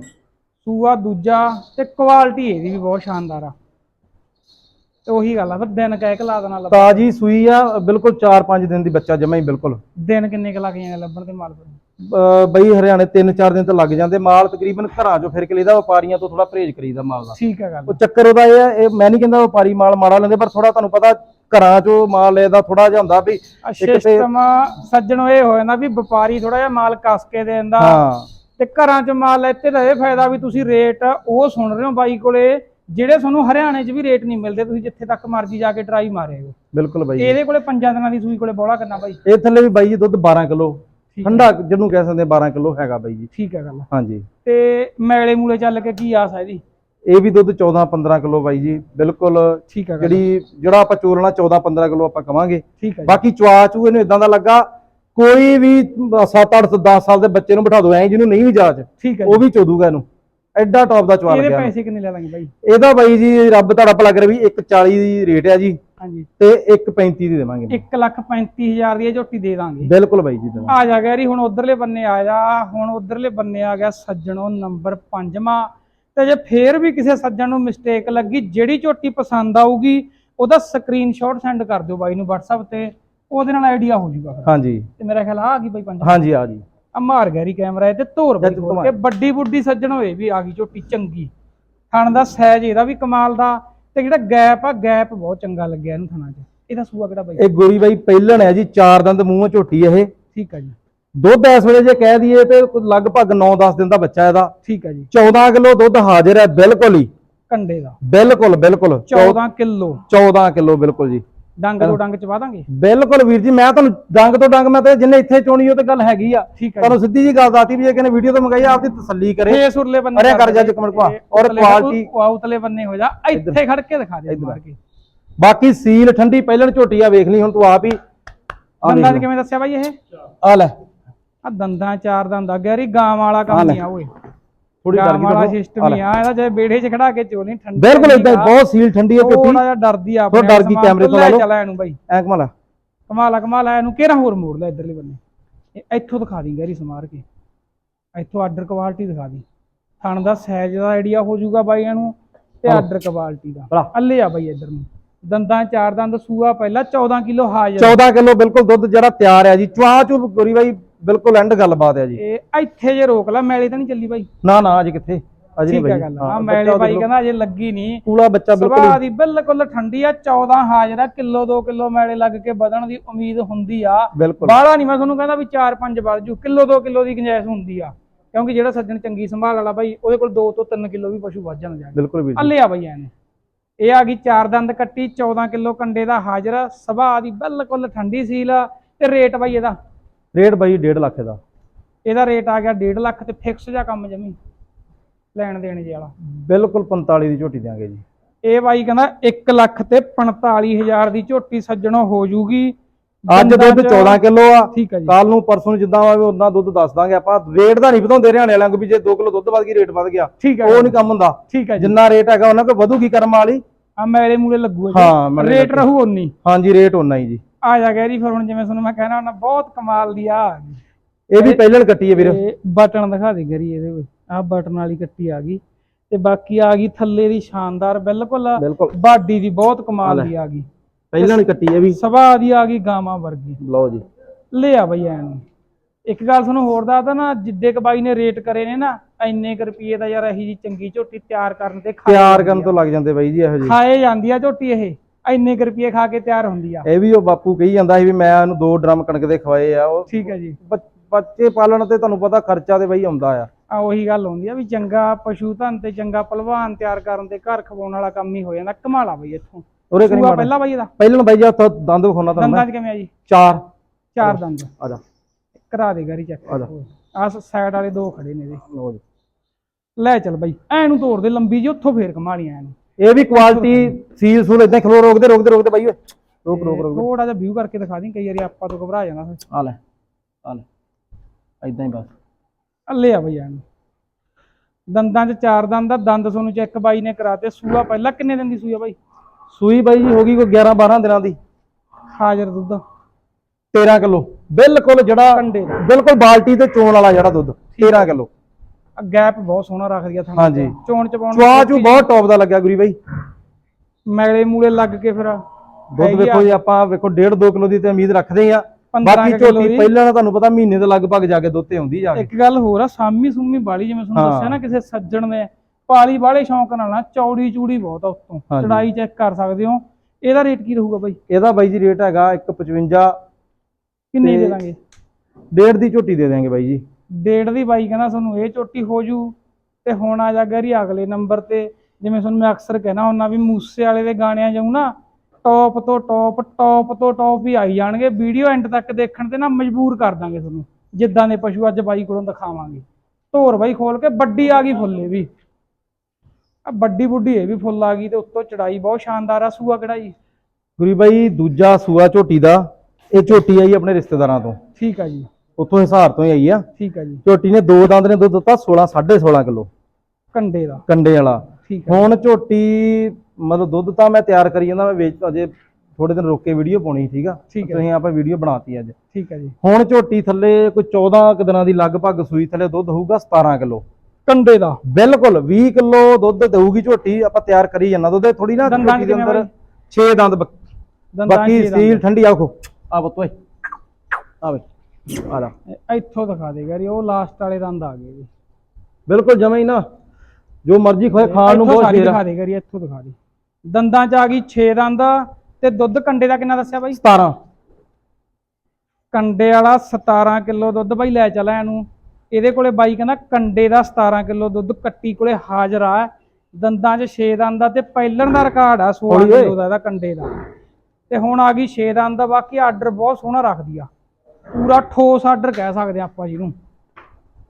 Speaker 1: ਸੂਆ ਦੂਜਾ ਤੇ ਕੁਆਲਿਟੀ ਇਹਦੀ ਵੀ ਬਹੁਤ ਸ਼ਾਨਦਾਰ ਆ। ਤੇ ਉਹੀ ਗੱਲ ਆ ਫਿਰ ਦਿਨ ਕਹਿ ਕੇ ਲਾ ਦੇਣਾ ਲੱਭ
Speaker 2: ਤਾਜੀ ਸੂਈ ਆ ਬਿਲਕੁਲ 4-5 ਦਿਨ ਦੀ ਬੱਚਾ ਜਮਾ ਹੀ ਬਿਲਕੁਲ।
Speaker 1: ਦਿਨ ਕਿੰਨੇ ਕੁ ਲੱਗ ਜਾਂਦੇ ਲੱਭਣ ਤੇ ਮਾਲ
Speaker 2: ਅਹ ਬਈ ਹਰਿਆਣੇ 3-4 ਦਿਨ ਤਾਂ ਲੱਗ ਜਾਂਦੇ ਮਾਲ ਤਕਰੀਬਨ ਘਰਾਂ ਚੋਂ ਫਿਰ ਕੇ ਲਈਦਾ ਵਪਾਰੀਆਂ ਤੋਂ ਥੋੜਾ ਪਰਹੇਜ਼ ਕਰੀਦਾ ਮਾਲ ਦਾ।
Speaker 1: ਠੀਕ ਗੱਲ।
Speaker 2: ਉਹ ਚੱਕਰ ਉਹਦਾ ਇਹ ਆ ਇਹ ਮੈਂ ਨਹੀਂ ਕਹਿੰਦਾ ਵਪਾਰੀ ਮਾਲ ਮਾੜਾ ਲੈਂਦੇ ਪਰ ਥੋੜਾ ਤੁਹਾਨੂੰ ਪਤਾ ਘਰਾਂ ਚੋਂ ਮਾਲ ਲੈਦਾ ਥੋੜਾ ਜਿਹਾ ਹੁੰਦਾ ਵੀ
Speaker 1: ਆ
Speaker 2: ਤੇ-
Speaker 1: ਸਿਸਟਮ ਸੱਜਣੋ ਇਹ ਹੋ ਜਾਂਦਾ ਵੀ ਵਪਾਰੀ ਥੋੜਾ ਜਿਹਾ ਮਾਲ ਕੱਸ ਕੇ ਦੇ ਦਿੰਦਾ।
Speaker 2: ਹਾਂ।
Speaker 1: ਤੇ ਘਰਾਂ 'ਚ ਮਾਲ ਲੈਤੇ ਦਾ ਇਹ ਫਾਇਦਾ ਵੀ ਤੁਸੀਂ ਰੇਟ ਉਹ ਸੁਣ ਰਹੇ ਹੋ ਬਾਈ ਕੋਲੇ ਜਿਹੜੇ ਤੁਹਾਨੂੰ ਹਰਿਆਣੇ 'ਚ ਵੀ ਰੇਟ ਨਹੀਂ ਮਿਲਦੇ ਤੁਸੀਂ ਜਿੱਥੇ ਤੱਕ ਮਰਜ਼ੀ ਜਾ ਕੇ ਟਰਾਈ ਮਾਰਿਓ
Speaker 2: ਬਿਲਕੁਲ ਬਾਈ
Speaker 1: ਇਹਦੇ ਕੋਲੇ ਪੰਜਾਂ ਦਿਨਾਂ ਦੀ ਸੂਈ ਕੋਲੇ ਬੋਲਾ ਕਰਨਾ ਬਾਈ।
Speaker 2: ਇਹ ਥੱਲੇ ਵੀ ਬਾਈ ਜੀ ਦੁੱਧ 12 ਕਿਲੋ। ਠੰਡਾ ਜਿਹਨੂੰ ਕਹਿ ਸਕਦੇ 12 ਕਿਲੋ ਹੈਗਾ ਬਾਈ ਜੀ।
Speaker 1: ਠੀਕ ਹੈ ਗੱਲ
Speaker 2: ਹਾਂਜੀ।
Speaker 1: ਤੇ ਮੈਲੇ ਮੂਲੇ ਚੱਲ ਕੇ ਕੀ ਆਸ ਹੈ ਇਹਦੀ?
Speaker 2: ਇਹ ਵੀ ਦੁੱਧ 14 15 ਕਿਲੋ ਬਾਈ ਜੀ। ਬਿਲਕੁਲ
Speaker 1: ਠੀਕ ਹੈ।
Speaker 2: ਜਿਹੜੀ ਜਿਹੜਾ ਆਪਾਂ ਚੋਲਣਾ 14 15 ਕਿਲੋ ਆਪਾਂ ਕਵਾਂਗੇ।
Speaker 1: ਠੀਕ ਹੈ ਜੀ।
Speaker 2: ਬਾਕੀ ਚਵਾ ਚੂ ਇਹਨੂੰ ਇਦਾਂ ਦਾ ਲੱਗਾ ਕੋਈ ਵੀ 7 8 10 ਸਾਲ ਦੇ ਬੱਚੇ ਨੂੰ ਬਿਠਾ ਦੋ ਐ ਜਿਹਨੂੰ ਨਹੀਂ ਵੀ ਜਾਚ
Speaker 1: ਠੀਕ ਹੈ
Speaker 2: ਉਹ ਵੀ ਚੋਦੂਗਾ ਇਹਨੂੰ। ਐਡਾ ਟੌਪ ਦਾ ਚਵਾ।
Speaker 1: ਇਹਦੇ
Speaker 2: ਲੱਗਿਆ
Speaker 1: ਪੈਸੇ ਕਿੰਨੇ ਲੈ ਲਾਂਗੇ ਬਾਈ?
Speaker 2: ਇਹਦਾ ਬਾਈ ਜੀ ਰੱਬ ਤੁਹਾਡਾ ਭਲਾ ਕਰੇ ਵੀ 140 ਦੀ ਰੇਟ ਹੈ ਜੀ।
Speaker 1: ਹਾਂਜੀ।
Speaker 2: ਤੇ 135 ਦੀ ਦੇਵਾਂਗੇ।
Speaker 1: 1 ਲੱਖ 35000 ਦੀ ਇਹ ਝੋਟੀ ਦੇ ਦਾਂਗੇ।
Speaker 2: ਬਿਲਕੁਲ ਬਾਈ ਜੀ ਦੇਵਾਂਗੇ।
Speaker 1: ਆ ਜਾ ਗੈਰੀ ਹੁਣ ਉਧਰਲੇ ਬੰਨੇ ਆ ਜਾ ਹੁਣ ਉਧਰਲੇ ਬੰਨੇ ਆ ਗਿਆ ਸੱਜਣੋ ਨੰਬਰ 5ਵਾਂ ਤੇ ਜੇ ਫੇਰ ਵੀ ਕਿਸੇ ਸੱਜਣ ਨੂੰ ਮਿਸਟੇਕ ਲੱਗੀ ਜਿਹੜੀ ਝੋਟੀ ਪਸੰਦ ਆਊਗੀ ਉਹਦਾ ਸਕਰੀਨਸ਼ਾਟ ਸੈਂਡ ਕਰ ਦਿਓ ਬਾਈ ਨੂੰ WhatsApp ਤੇ। ਉਹਦੇ ਨਾਲ ਆਈਡੀਆ ਹੋ ਜਾਊਗਾ ਫਿਰ।
Speaker 2: ਹਾਂਜੀ।
Speaker 1: ਤੇ ਮੇਰਾ ਖਿਆਲ ਆ ਗਈ ਬਾਈ ਪੰਜ।
Speaker 2: ਹਾਂਜੀ ਆ ਜੀ
Speaker 1: ਆ ਮਾਰ ਗੈਰੀ ਕੈਮਰਾ ਇਹ ਤੇ ਧੋਰ ਬਾਈ ਖੋਲ। ਕੇ ਵੱਡੀ ਬੁੱਢੀ ਸੱਜਣ ਹੋਏ ਵੀ ਆ ਗਈ ਝੋਟੀ ਚੰਗੀ। ਥਣ ਦਾ ਸਾਈਜ਼ ਇਹਦਾ ਵੀ ਕਮਾਲ ਦਾ ਤੇ ਜਿਹੜਾ ਗੈਪ ਆ ਗੈਪ ਬਹੁਤ ਚੰਗਾ ਲੱਗਿਆ ਇਹਨੂੰ ਥਣਾ 'ਚ। ਇਹਦਾ ਸੂਆ ਕਿਹੜਾ ਬਾਈ?
Speaker 2: ਇਹ ਗੋਰੀ ਬਾਈ ਪਹਿਲਣ ਹੈ ਜੀ ਚਾਰ ਦੰਦ ਮੂੰਹੋਂ ਝੋਟੀ ਇਹ।
Speaker 1: ਠੀਕ ਆ ਜੀ।
Speaker 2: ਦੁੱਧ ਇਸ ਵੇਲੇ ਜੇ ਕਹਿ ਦਈਏ ਤੇ ਲਗਭਗ 9-10 ਦਿਨ ਦਾ ਬੱਚਾ ਇਹਦਾ।
Speaker 1: ਠੀਕ ਆ ਜੀ।
Speaker 2: 14 ਕਿਲੋ ਦੁੱਧ ਹਾਜ਼ਰ ਹੈ ਬਿਲਕੁਲ ਹੀ।
Speaker 1: ਕੰਡੇ ਦਾ।
Speaker 2: ਬਿਲਕੁਲ ਬਿਲਕੁਲ।
Speaker 1: 14 ਕਿਲੋ।
Speaker 2: 14 ਕਿਲੋ ਬਿਲਕੁਲ ਜੀ।
Speaker 1: ਡੰਗ ਤੋਂ ਡੰਗ ਚ ਵਾਦਾਂਗੇ
Speaker 2: ਬਿਲਕੁਲ ਵੀਰ ਜੀ ਮੈਂ ਤੁਹਾਨੂੰ ਡੰਗ ਤੋਂ ਡੰਗ ਮੈਂ ਤੇ ਜਿੰਨੇ ਇੱਥੇ ਚੋਣੀ ਉਹ ਤੇ ਗੱਲ ਹੈਗੀ ਆ। ਤੁਹਾਨੂੰ ਸਿੱਧੀ ਜੀ ਗੱਲ ਦੱਸਤੀ ਵੀ ਜੇ ਕਿਨੇ ਵੀਡੀਓ ਤੋਂ ਮੰਗਾਈ ਆਪਦੀ ਤਸੱਲੀ ਕਰੇ।
Speaker 1: ਫੇਸ ਉਰਲੇ ਬੰਨੇ
Speaker 2: ਅਰੇ ਕਰ ਜਾ ਭਾ।
Speaker 1: ਇਹ
Speaker 2: ਔਰ
Speaker 1: ਉਹ ਉਤਲੇ ਬੰਨੇ ਹੋ ਜਾ। ਇੱਥੇ ਖੜ ਕੇ ਦਿਖਾ ਦੇ। ਮਾਰ ਕੇ
Speaker 2: ਬਾਕੀ ਸੀਲ ਠੰਡੀ ਪਹਿਲਣ ਝੋਟੀ ਆ ਵੇਖ ਲਈ ਹੁਣ ਤੂੰ ਆਪ ਹੀ।
Speaker 1: ਦੰਦਾਂ ਕਿਵੇਂ ਦੱਸਿਆ ਬਾਈ ਇਹ?
Speaker 2: ਆ ਲੈ।
Speaker 1: ਆ ਦੰਦਾਂ ਚਾਰ ਦੰਦਾ ਗੈਰੀ ਗਾਂ ਵਾਲਾ ਕੰਮ। ਨਹੀਂ ਆ ਓਏ।
Speaker 2: ਥੋੜੀ ਡਰ ਗਈ
Speaker 1: ਵਾਲਾ। ਸਿਸਟਮ ਹੀ ਆ ਇਹਦਾ ਜੇ ਬੇੜੇ 'ਚ ਖੜਾ ਕੇ ਚੋਣੀ ਠੰਡੀ
Speaker 2: ਬਿਲਕੁਲ ਇਦਾਂ ਬਹੁਤ ਸੀਲ ਠੰਡੀ ਹੈ ਝੋਟੀ
Speaker 1: ਥੋੜਾ ਜਿਹਾ ਡਰਦੀ ਆ
Speaker 2: ਥੋੜ੍ਹਾ ਡਰ ਗਈ ਕੈਮਰੇ ਤੋਂ। ਲਾ ਲਓ।
Speaker 1: ਚਲਾ ਇਹਨੂੰ ਬਾਈ।
Speaker 2: ਐ ਕਮਾਲਾ
Speaker 1: ਕਮਾਲਾ ਕਮਾਲਾ ਇਹਨੂੰ ਕਿਹੜਾ ਹੋਰ ਮੋੜ ਲੈ ਇਧਰਲੇ ਬੰਨੇ? ਇੱਥੋਂ ਦਿਖਾ ਦੀ ਗੈਰੀ ਸਮਾਰ ਕੇ। ਇੱਥੋਂ ਆਰਡਰ ਕੁਆਲਿਟੀ ਦਿਖਾ ਦੀ ਥਣ ਦਾ ਸਾਈਜ਼ ਦਾ ਆਈਡੀਆ ਹੋ ਜਾਊਗਾ ਬਾਈ ਇਹਨੂੰ ਤੇ। ਆਰਡਰ ਕੁਆਲਿਟੀ ਦਾ। ਅੱਲੇ ਆ ਬਾਈ ਇਧਰ ਨੂੰ। ਦੰਦਾਂ ਚਾਰ ਦੰਦ ਸੂਆ ਪਹਿਲਾਂ 14 ਕਿਲੋ ਹਾਜ਼ਰ।
Speaker 2: 14 ਕਿਲੋ ਬਿਲਕੁਲ ਦੁੱਧ ਜਿਹੜਾ ਤਿਆਰ ਹੈ ਜੀ। ਚਵਾ ਚੂ ਗੋਰੀ ਬਾਈ ਬਿਲਕੁਲ ਐਂਡ ਗੱਲਬਾਤ ਹੈ ਜੀ।
Speaker 1: ਇਹ ਇੱਥੇ ਜੇ ਰੋਕ ਲਾ ਮੈਲੇ ਤਾਂ ਨਹੀਂ ਚੱਲੀ ਬਾਈ।
Speaker 2: ਨਾ ਨਾ ਅਜੇ ਕਿੱਥੇ? ਅਜੇ ਨਹੀਂ
Speaker 1: ਠੀਕ ਹੈ
Speaker 2: ਬਾਈ।
Speaker 1: ਗੱਲ
Speaker 2: ਹਾਂ,
Speaker 1: ਆ
Speaker 2: ਬੱਚਾ
Speaker 1: ਮੈਲੇ ਬਾਈ ਕਹਿੰਦਾ ਅਜੇ ਲੱਗੀ ਨਹੀਂ।
Speaker 2: ਕੂਲਾ ਬੱਚਾ ਬਿਲਕੁਲ
Speaker 1: ਸੁਭਾਅ ਦੀ ਬਿਲਕੁਲ ਠੰਡੀ ਆ 14 ਹਾਜ਼ਰ ਆ ਕਿਲੋ 2 ਕਿਲੋ ਮੈਲੇ ਲੱਗ ਕੇ ਵਧਣ ਦੀ ਉਮੀਦ ਹੁੰਦੀ ਆ।
Speaker 2: ਬਿਲਕੁਲ।
Speaker 1: ਬਾਹਲਾ ਨਹੀਂ ਮੈਂ ਤੁਹਾਨੂੰ ਕਹਿੰਦਾ ਵੀ 4-5 ਵੱਧ ਜੂ। ਕਿਲੋ 2 ਕਿਲੋ ਦੀ ਗੁੰਜਾਇਸ਼ ਹੁੰਦੀ ਆ। ਕਿਉਂਕਿ ਜਿਹੜਾ ਸੱਜਣ ਚੰਗੀ ਸੰਭਾਲ ਵਾਲਾ ਬਾਈ ਉਹਦੇ ਕੋਲ 2 ਤੋਂ 3 ਕਿਲੋ ਵੀ ਪਸ਼ੂ ਵੱਧ ਜਾਣ ਜਾਣਗੇ
Speaker 2: ਬਿਲਕੁਲ ਵੀਰ ਜੀ।
Speaker 1: ਅੱਲੇ ਆ ਬਾਈ ਐਨ ਇਹ ਆ ਗਈ ਚਾਰ ਦੰਦ ਕੱਟੀ 14 ਕਿਲੋ ਕੰਡੇ ਦਾ ਹਾਜ਼ਰ ਸੁਭਾਅ ਦੀ ਬਿਲਕੁਲ ਠੰਡੀ ਸੀਲ ਤੇ ਰੇਟ ਬਾਈ ਇਹਦਾ
Speaker 2: ਰੇਟ ਬਾਈ 1.5 ਲੱਖ ਦਾ।
Speaker 1: ਇਹਦਾ ਰੇਟ ਆ ਗਿਆ 1.5 ਲੱਖ ਤੇ ਫਿਕਸ ਜਿਹਾ ਕੰਮ ਜਮੀ ਲੈਣ ਦੇਣ ਜੇ ਵਾਲਾ।
Speaker 2: ਬਿਲਕੁਲ 45 ਦੀ ਝੋਟੀ ਦਿਆਂਗੇ ਜੀ।
Speaker 1: ਇਹ ਬਾਈ ਕਹਿੰਦਾ 1 ਲੱਖ ਤੇ 45000 ਦੀ ਝੋਟੀ ਸੱਜਣੋਂ ਹੋ ਜੂਗੀ।
Speaker 2: ਅੱਜ ਦੁੱਧ
Speaker 1: ਚ-
Speaker 2: 14 ਕਿਲੋ ਆ।
Speaker 1: ਜੀ।
Speaker 2: ਕੱਲ ਨੂੰ ਪਰਸੋਂ ਨੂੰ ਜਿੱਦਾਂ ਆਵੇ ਉਦਾਂ ਦੁੱਧ ਦੱਸ ਦਾਂਗੇ ਆਪਾਂ। ਰੇਟ ਦਾ ਨਹੀਂ ਵਧਾਉਂਦੇ ਹਰਿਆਣੇ ਵਾਲਿਆਂ ਕੋ ਵੀ ਜੇ 2 ਕਿਲੋ ਦੁੱਧ ਵੱਧ ਗਈ ਰੇਟ ਵੱਧ ਗਿਆ। ਉਹ ਨਹੀਂ ਕੰਮ ਹੁੰਦਾ।
Speaker 1: ਠੀਕ ਹੈ ਜੀ।
Speaker 2: ਜਿੰਨਾ ਰੇਟ ਹੈਗਾ ਉਹਨਾਂ ਕੋ ਵਧੂਗੀ ਕਰਮ ਵਾਲੀ।
Speaker 1: ਆ ਮੈਲੇ ਮੂਲੇ ਲੱਗੂ
Speaker 2: ਹਾਂ,
Speaker 1: ਰੇਟ। ਰਹੂ ਉਨੀ
Speaker 2: ਹਾਂਜੀ ਰੇਟ ਉਨਾ ਹੀ ਜੀ।
Speaker 1: ਆ ਜਾ ਗੈਰੀ ਫਿਰ ਹੁਣ ਜਿਵੇਂ ਤੁਹਾਨੂੰ ਮੈਂ ਕਹਿਣਾ ਹੁੰਦਾ ਬਹੁਤ ਕਮਾਲ ਦੀ ਆ।
Speaker 2: ਇਹ ਵੀ ਪਹਿਲਣ ਕੱਟੀ ਹੈ ਵੀਰ।
Speaker 1: ਬਟਨ ਦਿਖਾ ਦੇ ਗਰੀ ਇਹਦੇ ਵਿੱਚ। ਆ ਬਟਨ ਵਾਲੀ ਕੱਟੀ ਆ ਗਈ। ਤੇ ਬਾਕੀ ਆ ਗਈ ਥੱਲੇ ਦੀ ਸ਼ਾਨਦਾਰ ਬਿਲਕੁਲ ਬਾਡੀ ਦੀ ਬਹੁਤ ਕਮਾਲ ਦੀ ਆ ਗਈ।
Speaker 2: ਪਹਿਲਣ ਕੱਟੀ ਹੈ ਵੀ।
Speaker 1: ਸਭਾ ਦੀ ਆ ਗਈ ਗਾਵਾਂ ਵਰਗੀ।
Speaker 2: ਲਓ ਜੀ।
Speaker 1: ਲੈ ਆ ਬਈ ਐਨ। ਇੱਕ ਗੱਲ ਤੁਹਾਨੂੰ ਹੋਰ ਦੱਸਦਾ ਨਾ ਜਿੱਦੇ ਕ ਬਾਈ ਨੇ ਰੇਟ ਕਰੇ ਨੇ ਨਾ ਇੰਨੇ ਕੁ ਰੁਪਏ ਦਾ ਯਾਰ ਇਹੀ ਜੀ ਚੰਗੀ ਝੋਟੀ ਤਿਆਰ ਕਰਨ ਤੇ
Speaker 2: ਤਿਆਰ ਕਰਨ। ਤੋਂ ਲੱਗ ਜਾਂਦੇ ਬਾਈ ਜੀ ਇਹੋ ਜੀ
Speaker 1: ਖਾਏ ਜਾਂਦੀ ਆ ਝੋਟੀ ਇਹ। ਇੰਨੇ ਕੁ ਰੁਪਏ ਖਾ ਕੇ ਤਿਆਰ ਹੁੰਦੀ ਆ।
Speaker 2: ਇਹ ਵੀ ਉਹ ਬਾਪੂ ਕਹੀ ਜਾਂਦਾ ਸੀ ਵੀ ਮੈਂ ਉਹਨੂੰ ਦੋ ਡਰਮ ਕਣਕ ਦੇ ਖਵਾਏ ਆ ਉਹ
Speaker 1: ਠੀਕ ਹੈ ਜੀ।
Speaker 2: ਬੱਚ- ਬੱਚੇ ਪਾਲਣ ਤੇ ਤੁਹਾਨੂੰ ਪਤਾ ਖਰਚਾ ਤੇ ਬਈ ਆਉਂਦਾ ਆ।
Speaker 1: ਆ ਉਹੀ ਗੱਲ ਹੁੰਦੀ ਆ ਵੀ ਚੰਗਾ ਪਸ਼ੂ ਧਨ ਤੇ ਚੰਗਾ ਪਹਿਲਵਾਨ ਤਿਆਰ ਕਰਨ ਤੇ ਘਰ ਖਵਾਉਣ ਵਾਲਾ ਕੰਮ ਹੀ ਹੋ ਜਾਂਦਾ। ਕਮਾਲਾ ਬਈ ਇੱਥੋਂ।
Speaker 2: ਉਹਰੇ ਕਰੀ
Speaker 1: ਸੂਆ
Speaker 2: ਮਾੜਾ।
Speaker 1: ਪਹਿਲਾਂ ਬਈ ਇਹਦਾ।
Speaker 2: ਪਹਿਲਣ ਬਾਈ ਜੀ ਉੱਥੋਂ ਦੰਦ ਵਿਖਾਉਣਾ ਤੁਹਾਨੂੰ
Speaker 1: ਦੰਦਾਂ
Speaker 2: ਮੈਂ।
Speaker 1: 'ਚ ਕਿਵੇਂ ਆ ਜੀ?
Speaker 2: ਚਾਰ।
Speaker 1: ਚਾਰ ਦੰਦ।
Speaker 2: ਆ ਜਾ।
Speaker 1: ਕਰਾ ਦੇ ਗਰੀ ਚੈੱਕ।
Speaker 2: ਆ ਜਾ।
Speaker 1: ਆ ਸਾਈਡ ਵਾਲੇ ਦੋ ਖੜੇ ਨੇ ਇਹਦੇ।
Speaker 2: ਲਓ ਜੀ।
Speaker 1: ਲੈ ਚੱਲ ਬਈ ਐ ਨੂੰ ਤੋੜ ਦੇ ਲੰਬੀ ਜੀ ਉੱਥੋਂ ਫੇਰ ਕਮਾਲੀਆਂ ਐਨੂੰ
Speaker 2: ਇਹ ਵੀ ਕੁਆਲਿਟੀ ਸੀਲ ਸੂਲ ਇਦਾਂ ਖਲੋ ਰੋਕਦੇ ਰੋਕਦੇ ਰੋਕਦੇ ਬਾਈ ਓਏ। ਰੋਕ ਰੋਕ ਰੋਕ।
Speaker 1: ਥੋੜਾ ਜਿਹਾ ਵਿਊ ਕਰਕੇ ਦਿਖਾ ਦੀ ਕਈ ਵਾਰੀ ਆਪਾਂ ਤੋਂ ਘਬਰਾ ਜਾਂਦਾ ਫਿਰ।
Speaker 2: ਆ ਲੈ ਆ ਲੈ। ਇਦਾਂ ਹੀ ਬਸ।
Speaker 1: ਅੱਲੇ ਆ ਬਈ ਐਨ। ਦੰਦਾਂ 'ਚ ਚਾਰ ਦੰਦ ਆ ਦੰਦ ਤੁਹਾਨੂੰ ਚੈੱਕ ਬਾਈ ਨੇ ਕਰਾਤੇ ਸੂਆ ਪਹਿਲਾਂ ਕਿੰਨੇ ਦਿਨ ਦੀ ਸੂਈ ਆ ਬਾਈ?
Speaker 2: ਸੂਈ ਬਾਈ ਜੀ ਹੋ ਗਈ ਕੋਈ 11 12 ਦਿਨਾਂ ਦੀ।
Speaker 1: ਹਾਜ਼ਰ ਦੁੱਧ।
Speaker 2: 13 ਕਿਲੋ। ਬਿਲਕੁਲ ਜਿਹੜਾ
Speaker 1: ਦਾ।
Speaker 2: ਬਿਲਕੁਲ ਬਾਲਟੀ ਤੇ ਚੋਣ ਵਾਲਾ ਜਿਹੜਾ ਦੁੱਧ 13 ਕਿਲੋ।
Speaker 1: ਗੈਪ ਬਹੁਤ ਸੋਹਣਾ ਰੱਖ ਦਿਆ ਤੁਹਾਨੂੰ
Speaker 2: ਹਾਂਜੀ।
Speaker 1: ਚੋਣ ਚ ਪਾਉਣ
Speaker 2: ਚਵਾ ਚੂ ਬਹੁਤ ਟੌਪ ਦਾ ਲੱਗਿਆ ਗੁਰੀ ਬਾਈ।
Speaker 1: ਮੈਲੇ ਮੂਲੇ ਲੱਗ ਕੇ ਫਿਰ
Speaker 2: ਦੁੱਧ
Speaker 1: ਹੈਗੀ ਆ।
Speaker 2: ਵੇਖੋ ਜੀ ਆਪਾਂ ਵੇਖੋ 1.5 2 ਕਿਲੋ ਦੀ ਤੇ ਉਮੀਦ ਰੱਖਦੇ ਆ
Speaker 1: 15
Speaker 2: ਬਾਕੀ
Speaker 1: ਕਿਲੋ
Speaker 2: ਝੋਟੀ
Speaker 1: ਦੀ।
Speaker 2: ਪਹਿਲਾਂ ਤਾਂ ਤੁਹਾਨੂੰ ਪਤਾ ਮਹੀਨੇ ਦੇ ਲਗਭਗ ਜਾ ਕੇ ਦੁੱਧ ਤੇ ਆਉਂਦੀ ਜਾ ਕੇ
Speaker 1: ਇੱਕ ਗੱਲ ਹੋਰ ਆ ਸਾਮੀ ਸੁਮੀ ਬਾਲੀ ਜਿਵੇਂ ਤੁਹਾਨੂੰ
Speaker 2: ਹਾਂ।
Speaker 1: ਦੱਸਿਆ ਨਾ ਕਿਸੇ ਸੱਜਣ ਨੇ ਪਾਲੀ ਬਾਲੇ ਸ਼ੌਂਕ ਨਾਲ ਨਾ ਚੌੜੀ ਚੂੜੀ ਬਹੁਤ ਆ ਉੱਤੋਂ।
Speaker 2: ਹਾਂਜੀ।
Speaker 1: ਚੜਾਈ ਚੈੱਕ ਕਰ ਸਕਦੇ ਹੋ। ਇਹਦਾ ਰੇਟ ਕੀ ਰਹੂਗਾ ਬਾਈ?
Speaker 2: ਇਹਦਾ ਬਾਈ ਜੀ ਰੇਟ ਹੈਗਾ 155
Speaker 1: ਕਿੰਨੀ ਦੇ
Speaker 2: ਤੇ-
Speaker 1: ਦਾਂਗੇ?
Speaker 2: ਡੇਢ ਦੀ ਝੋਟੀ ਦੇ ਦੇਾਂਗੇ ਬਾਈ ਜੀ।
Speaker 1: ਡੇਢ ਦੀ ਬਾਈ ਕਹਿੰਦਾ ਤੁਹਾਨੂੰ ਇਹ ਚੋਟੀ ਹੋ ਜੂ ਤੇ ਹੁਣ ਆ ਜਾ ਗਰੀ ਅਗਲੇ ਨੰਬਰ ਤੇ। ਜਿਵੇਂ ਤੁਹਾਨੂੰ ਮੈਂ ਅਕਸਰ ਕਹਿਣਾ ਹੁੰਦਾ ਵੀ ਮੂਸੇ ਵਾਲੇ ਦੇ ਗਾਣਿਆਂ ਜਾਊ ਨਾ ਟੌਪ ਤੋਂ ਟੌਪ ਟੌਪ ਤੋਂ ਟੌਪ ਹੀ ਆਈ ਜਾਣਗੇ। ਵੀਡੀਓ ਐਂਡ ਤੱਕ ਦੇਖਣ ਤੇ ਨਾ ਮਜਬੂਰ ਕਰ ਦਾਂਗੇ ਤੁਹਾਨੂੰ। ਜਿੱਦਾਂ ਦੇ ਪਸ਼ੂ ਅੱਜ ਬਾਈ ਕੋਲੋਂ ਦਿਖਾਵਾਂਗੇ। ਧੋਰ ਬਾਈ ਖੋਲ ਕੇ ਵੱਡੀ ਆ ਗਈ ਫੁੱਲੇ ਵੀ। ਆ ਵੱਡੀ ਬੁੱਢੀ ਇਹ ਵੀ ਫੁੱਲ ਆ ਗਈ ਤੇ ਉੱਤੋਂ ਚੜਾਈ ਬਹੁਤ ਸ਼ਾਨਦਾਰ ਆ ਸੂਆ ਕਿਹੜਾ ਜੀ
Speaker 2: ਗੁਰੀ ਬਾਈ ਦੂਜਾ ਸੂਆ ਝੋਟੀ ਦਾ। ਇਹ ਝੋਟੀ ਆਈ ਆਪਣੇ ਰਿਸ਼ਤੇਦਾਰਾਂ ਤੋਂ।
Speaker 1: ਠੀਕ ਆ ਜੀ।
Speaker 2: ਉੱਥੋਂ ਹਿਸਾਰ ਤੋਂ ਹੀ ਆਈ ਆ।
Speaker 1: ਠੀਕ ਆ ਜੀ।
Speaker 2: ਝੋਟੀ ਨੇ ਦੋ ਦੰਦ ਨੇ ਦੁੱਧ ਦਿੱਤਾ 16 16.5 ਕਿਲੋ।
Speaker 1: ਕੰਡੇ ਦਾ।
Speaker 2: ਕੰਡੇ ਵਾਲਾ।
Speaker 1: ਠੀਕ
Speaker 2: ਹੁਣ ਝੋਟੀ ਮਤਲਬ ਦੁੱਧ ਤਾਂ ਮੈਂ ਤਿਆਰ ਕਰੀ ਜਾਂਦਾ ਮੈਂ ਵੇਚ ਅਜੇ ਥੋੜੇ ਦਿਨ ਰੁਕ ਕੇ ਵੀਡੀਓ ਪਾਉਣੀ ਠੀਕ ਆ?
Speaker 1: ਹੈ।
Speaker 2: ਤੁਸੀਂ ਆਪਾਂ ਵੀਡੀਓ ਬਣਾਤੀ ਅੱਜ।
Speaker 1: ਠੀਕ ਆ ਜੀ।
Speaker 2: ਹੁਣ ਝੋਟੀ ਥੱਲੇ ਕੋਈ 14 ਕੁ ਦਿਨਾਂ ਦੀ ਲਗਭਗ ਸੂਈ ਥੱਲੇ ਦੁੱਧ ਹੋਊਗਾ 17 ਕਿਲੋ।
Speaker 1: ਕੰਡੇ ਦਾ।
Speaker 2: ਬਿਲਕੁਲ 20 ਕਿਲੋ ਦੁੱਧ ਦੇਊਗੀ ਝੋਟੀ ਆਪਾਂ ਤਿਆਰ ਕਰੀ ਜਾਂਦਾ। ਦੁੱਧ ਥੋੜੀ ਨਾ ਝੋਟੀ ਦੇ ਅੰਦਰ 6 ਦੰਦ ਬਕ- ਸੀਲ ਠੰਡੀ ਆਖੋ। ਆ ਬਤ ਓਏ ਆ ਲੈ?
Speaker 1: ਇੱਥੋਂ ਦਿਖਾ ਦੇ ਗਰੀ ਉਹ ਲਾਸਟ ਵਾਲੇ ਦੰਦ ਆ ਗਏ ਜੀ।
Speaker 2: ਬਿਲਕੁਲ ਜਮੇ ਹੀ ਨਾ। ਜੋ ਮਰਜ਼ੀ ਖੋਏ ਖਾਣ ਨੂੰ ਬਹੁਤ
Speaker 1: ਸਾਰੀ। ਦਿਖਾ ਦੇ ਗਰੀ ਇੱਥੋਂ ਦਿਖਾ ਦੇ। ਦੰਦਾਂ ਚ ਆ ਗਈ 6 ਦੰਦ ਤੇ ਦੁੱਧ ਕੰਡੇ ਦਾ ਕਿੰਨਾ ਦੱਸਿਆ ਬਾਈ?
Speaker 2: 17
Speaker 1: ਕੰਡੇ ਵਾਲਾ 17 ਕਿਲੋ ਦੁੱਧ ਬਾਈ ਲੈ ਚੱਲਿਆ ਇਹਨੂੰ ਇਹਦੇ ਕੋਲੇ ਬਾਈ ਕਹਿੰਦਾ ਕੰਡੇ ਦਾ 17 ਕਿਲੋ ਦੁੱਧ ਕੱਟੀ ਕੋਲੇ ਹਾਜ਼ਰ ਆ। ਦੰਦਾਂ 'ਚ 6 ਦੰਦ ਆ ਤੇ ਪਹਿਲਣ ਦਾ ਰਿਕਾਰਡ ਆ 16
Speaker 2: ਹੌਲੀ ਓਏ।
Speaker 1: ਕਿਲੋ ਦਾ ਇਹਦਾ ਕੰਡੇ ਦਾ। ਤੇ ਹੁਣ ਆ ਗਈ 6 ਦੰਦ ਦਾ ਬਾਕੀ ਆਰਡਰ ਬਹੁਤ ਸੋਹਣਾ ਰੱਖਦੀ ਆ। ਪੂਰਾ ਠੋਸ ਆਰਡਰ ਕਹਿ ਸਕਦੇ ਆਪਾਂ ਜਿਹਨੂੰ।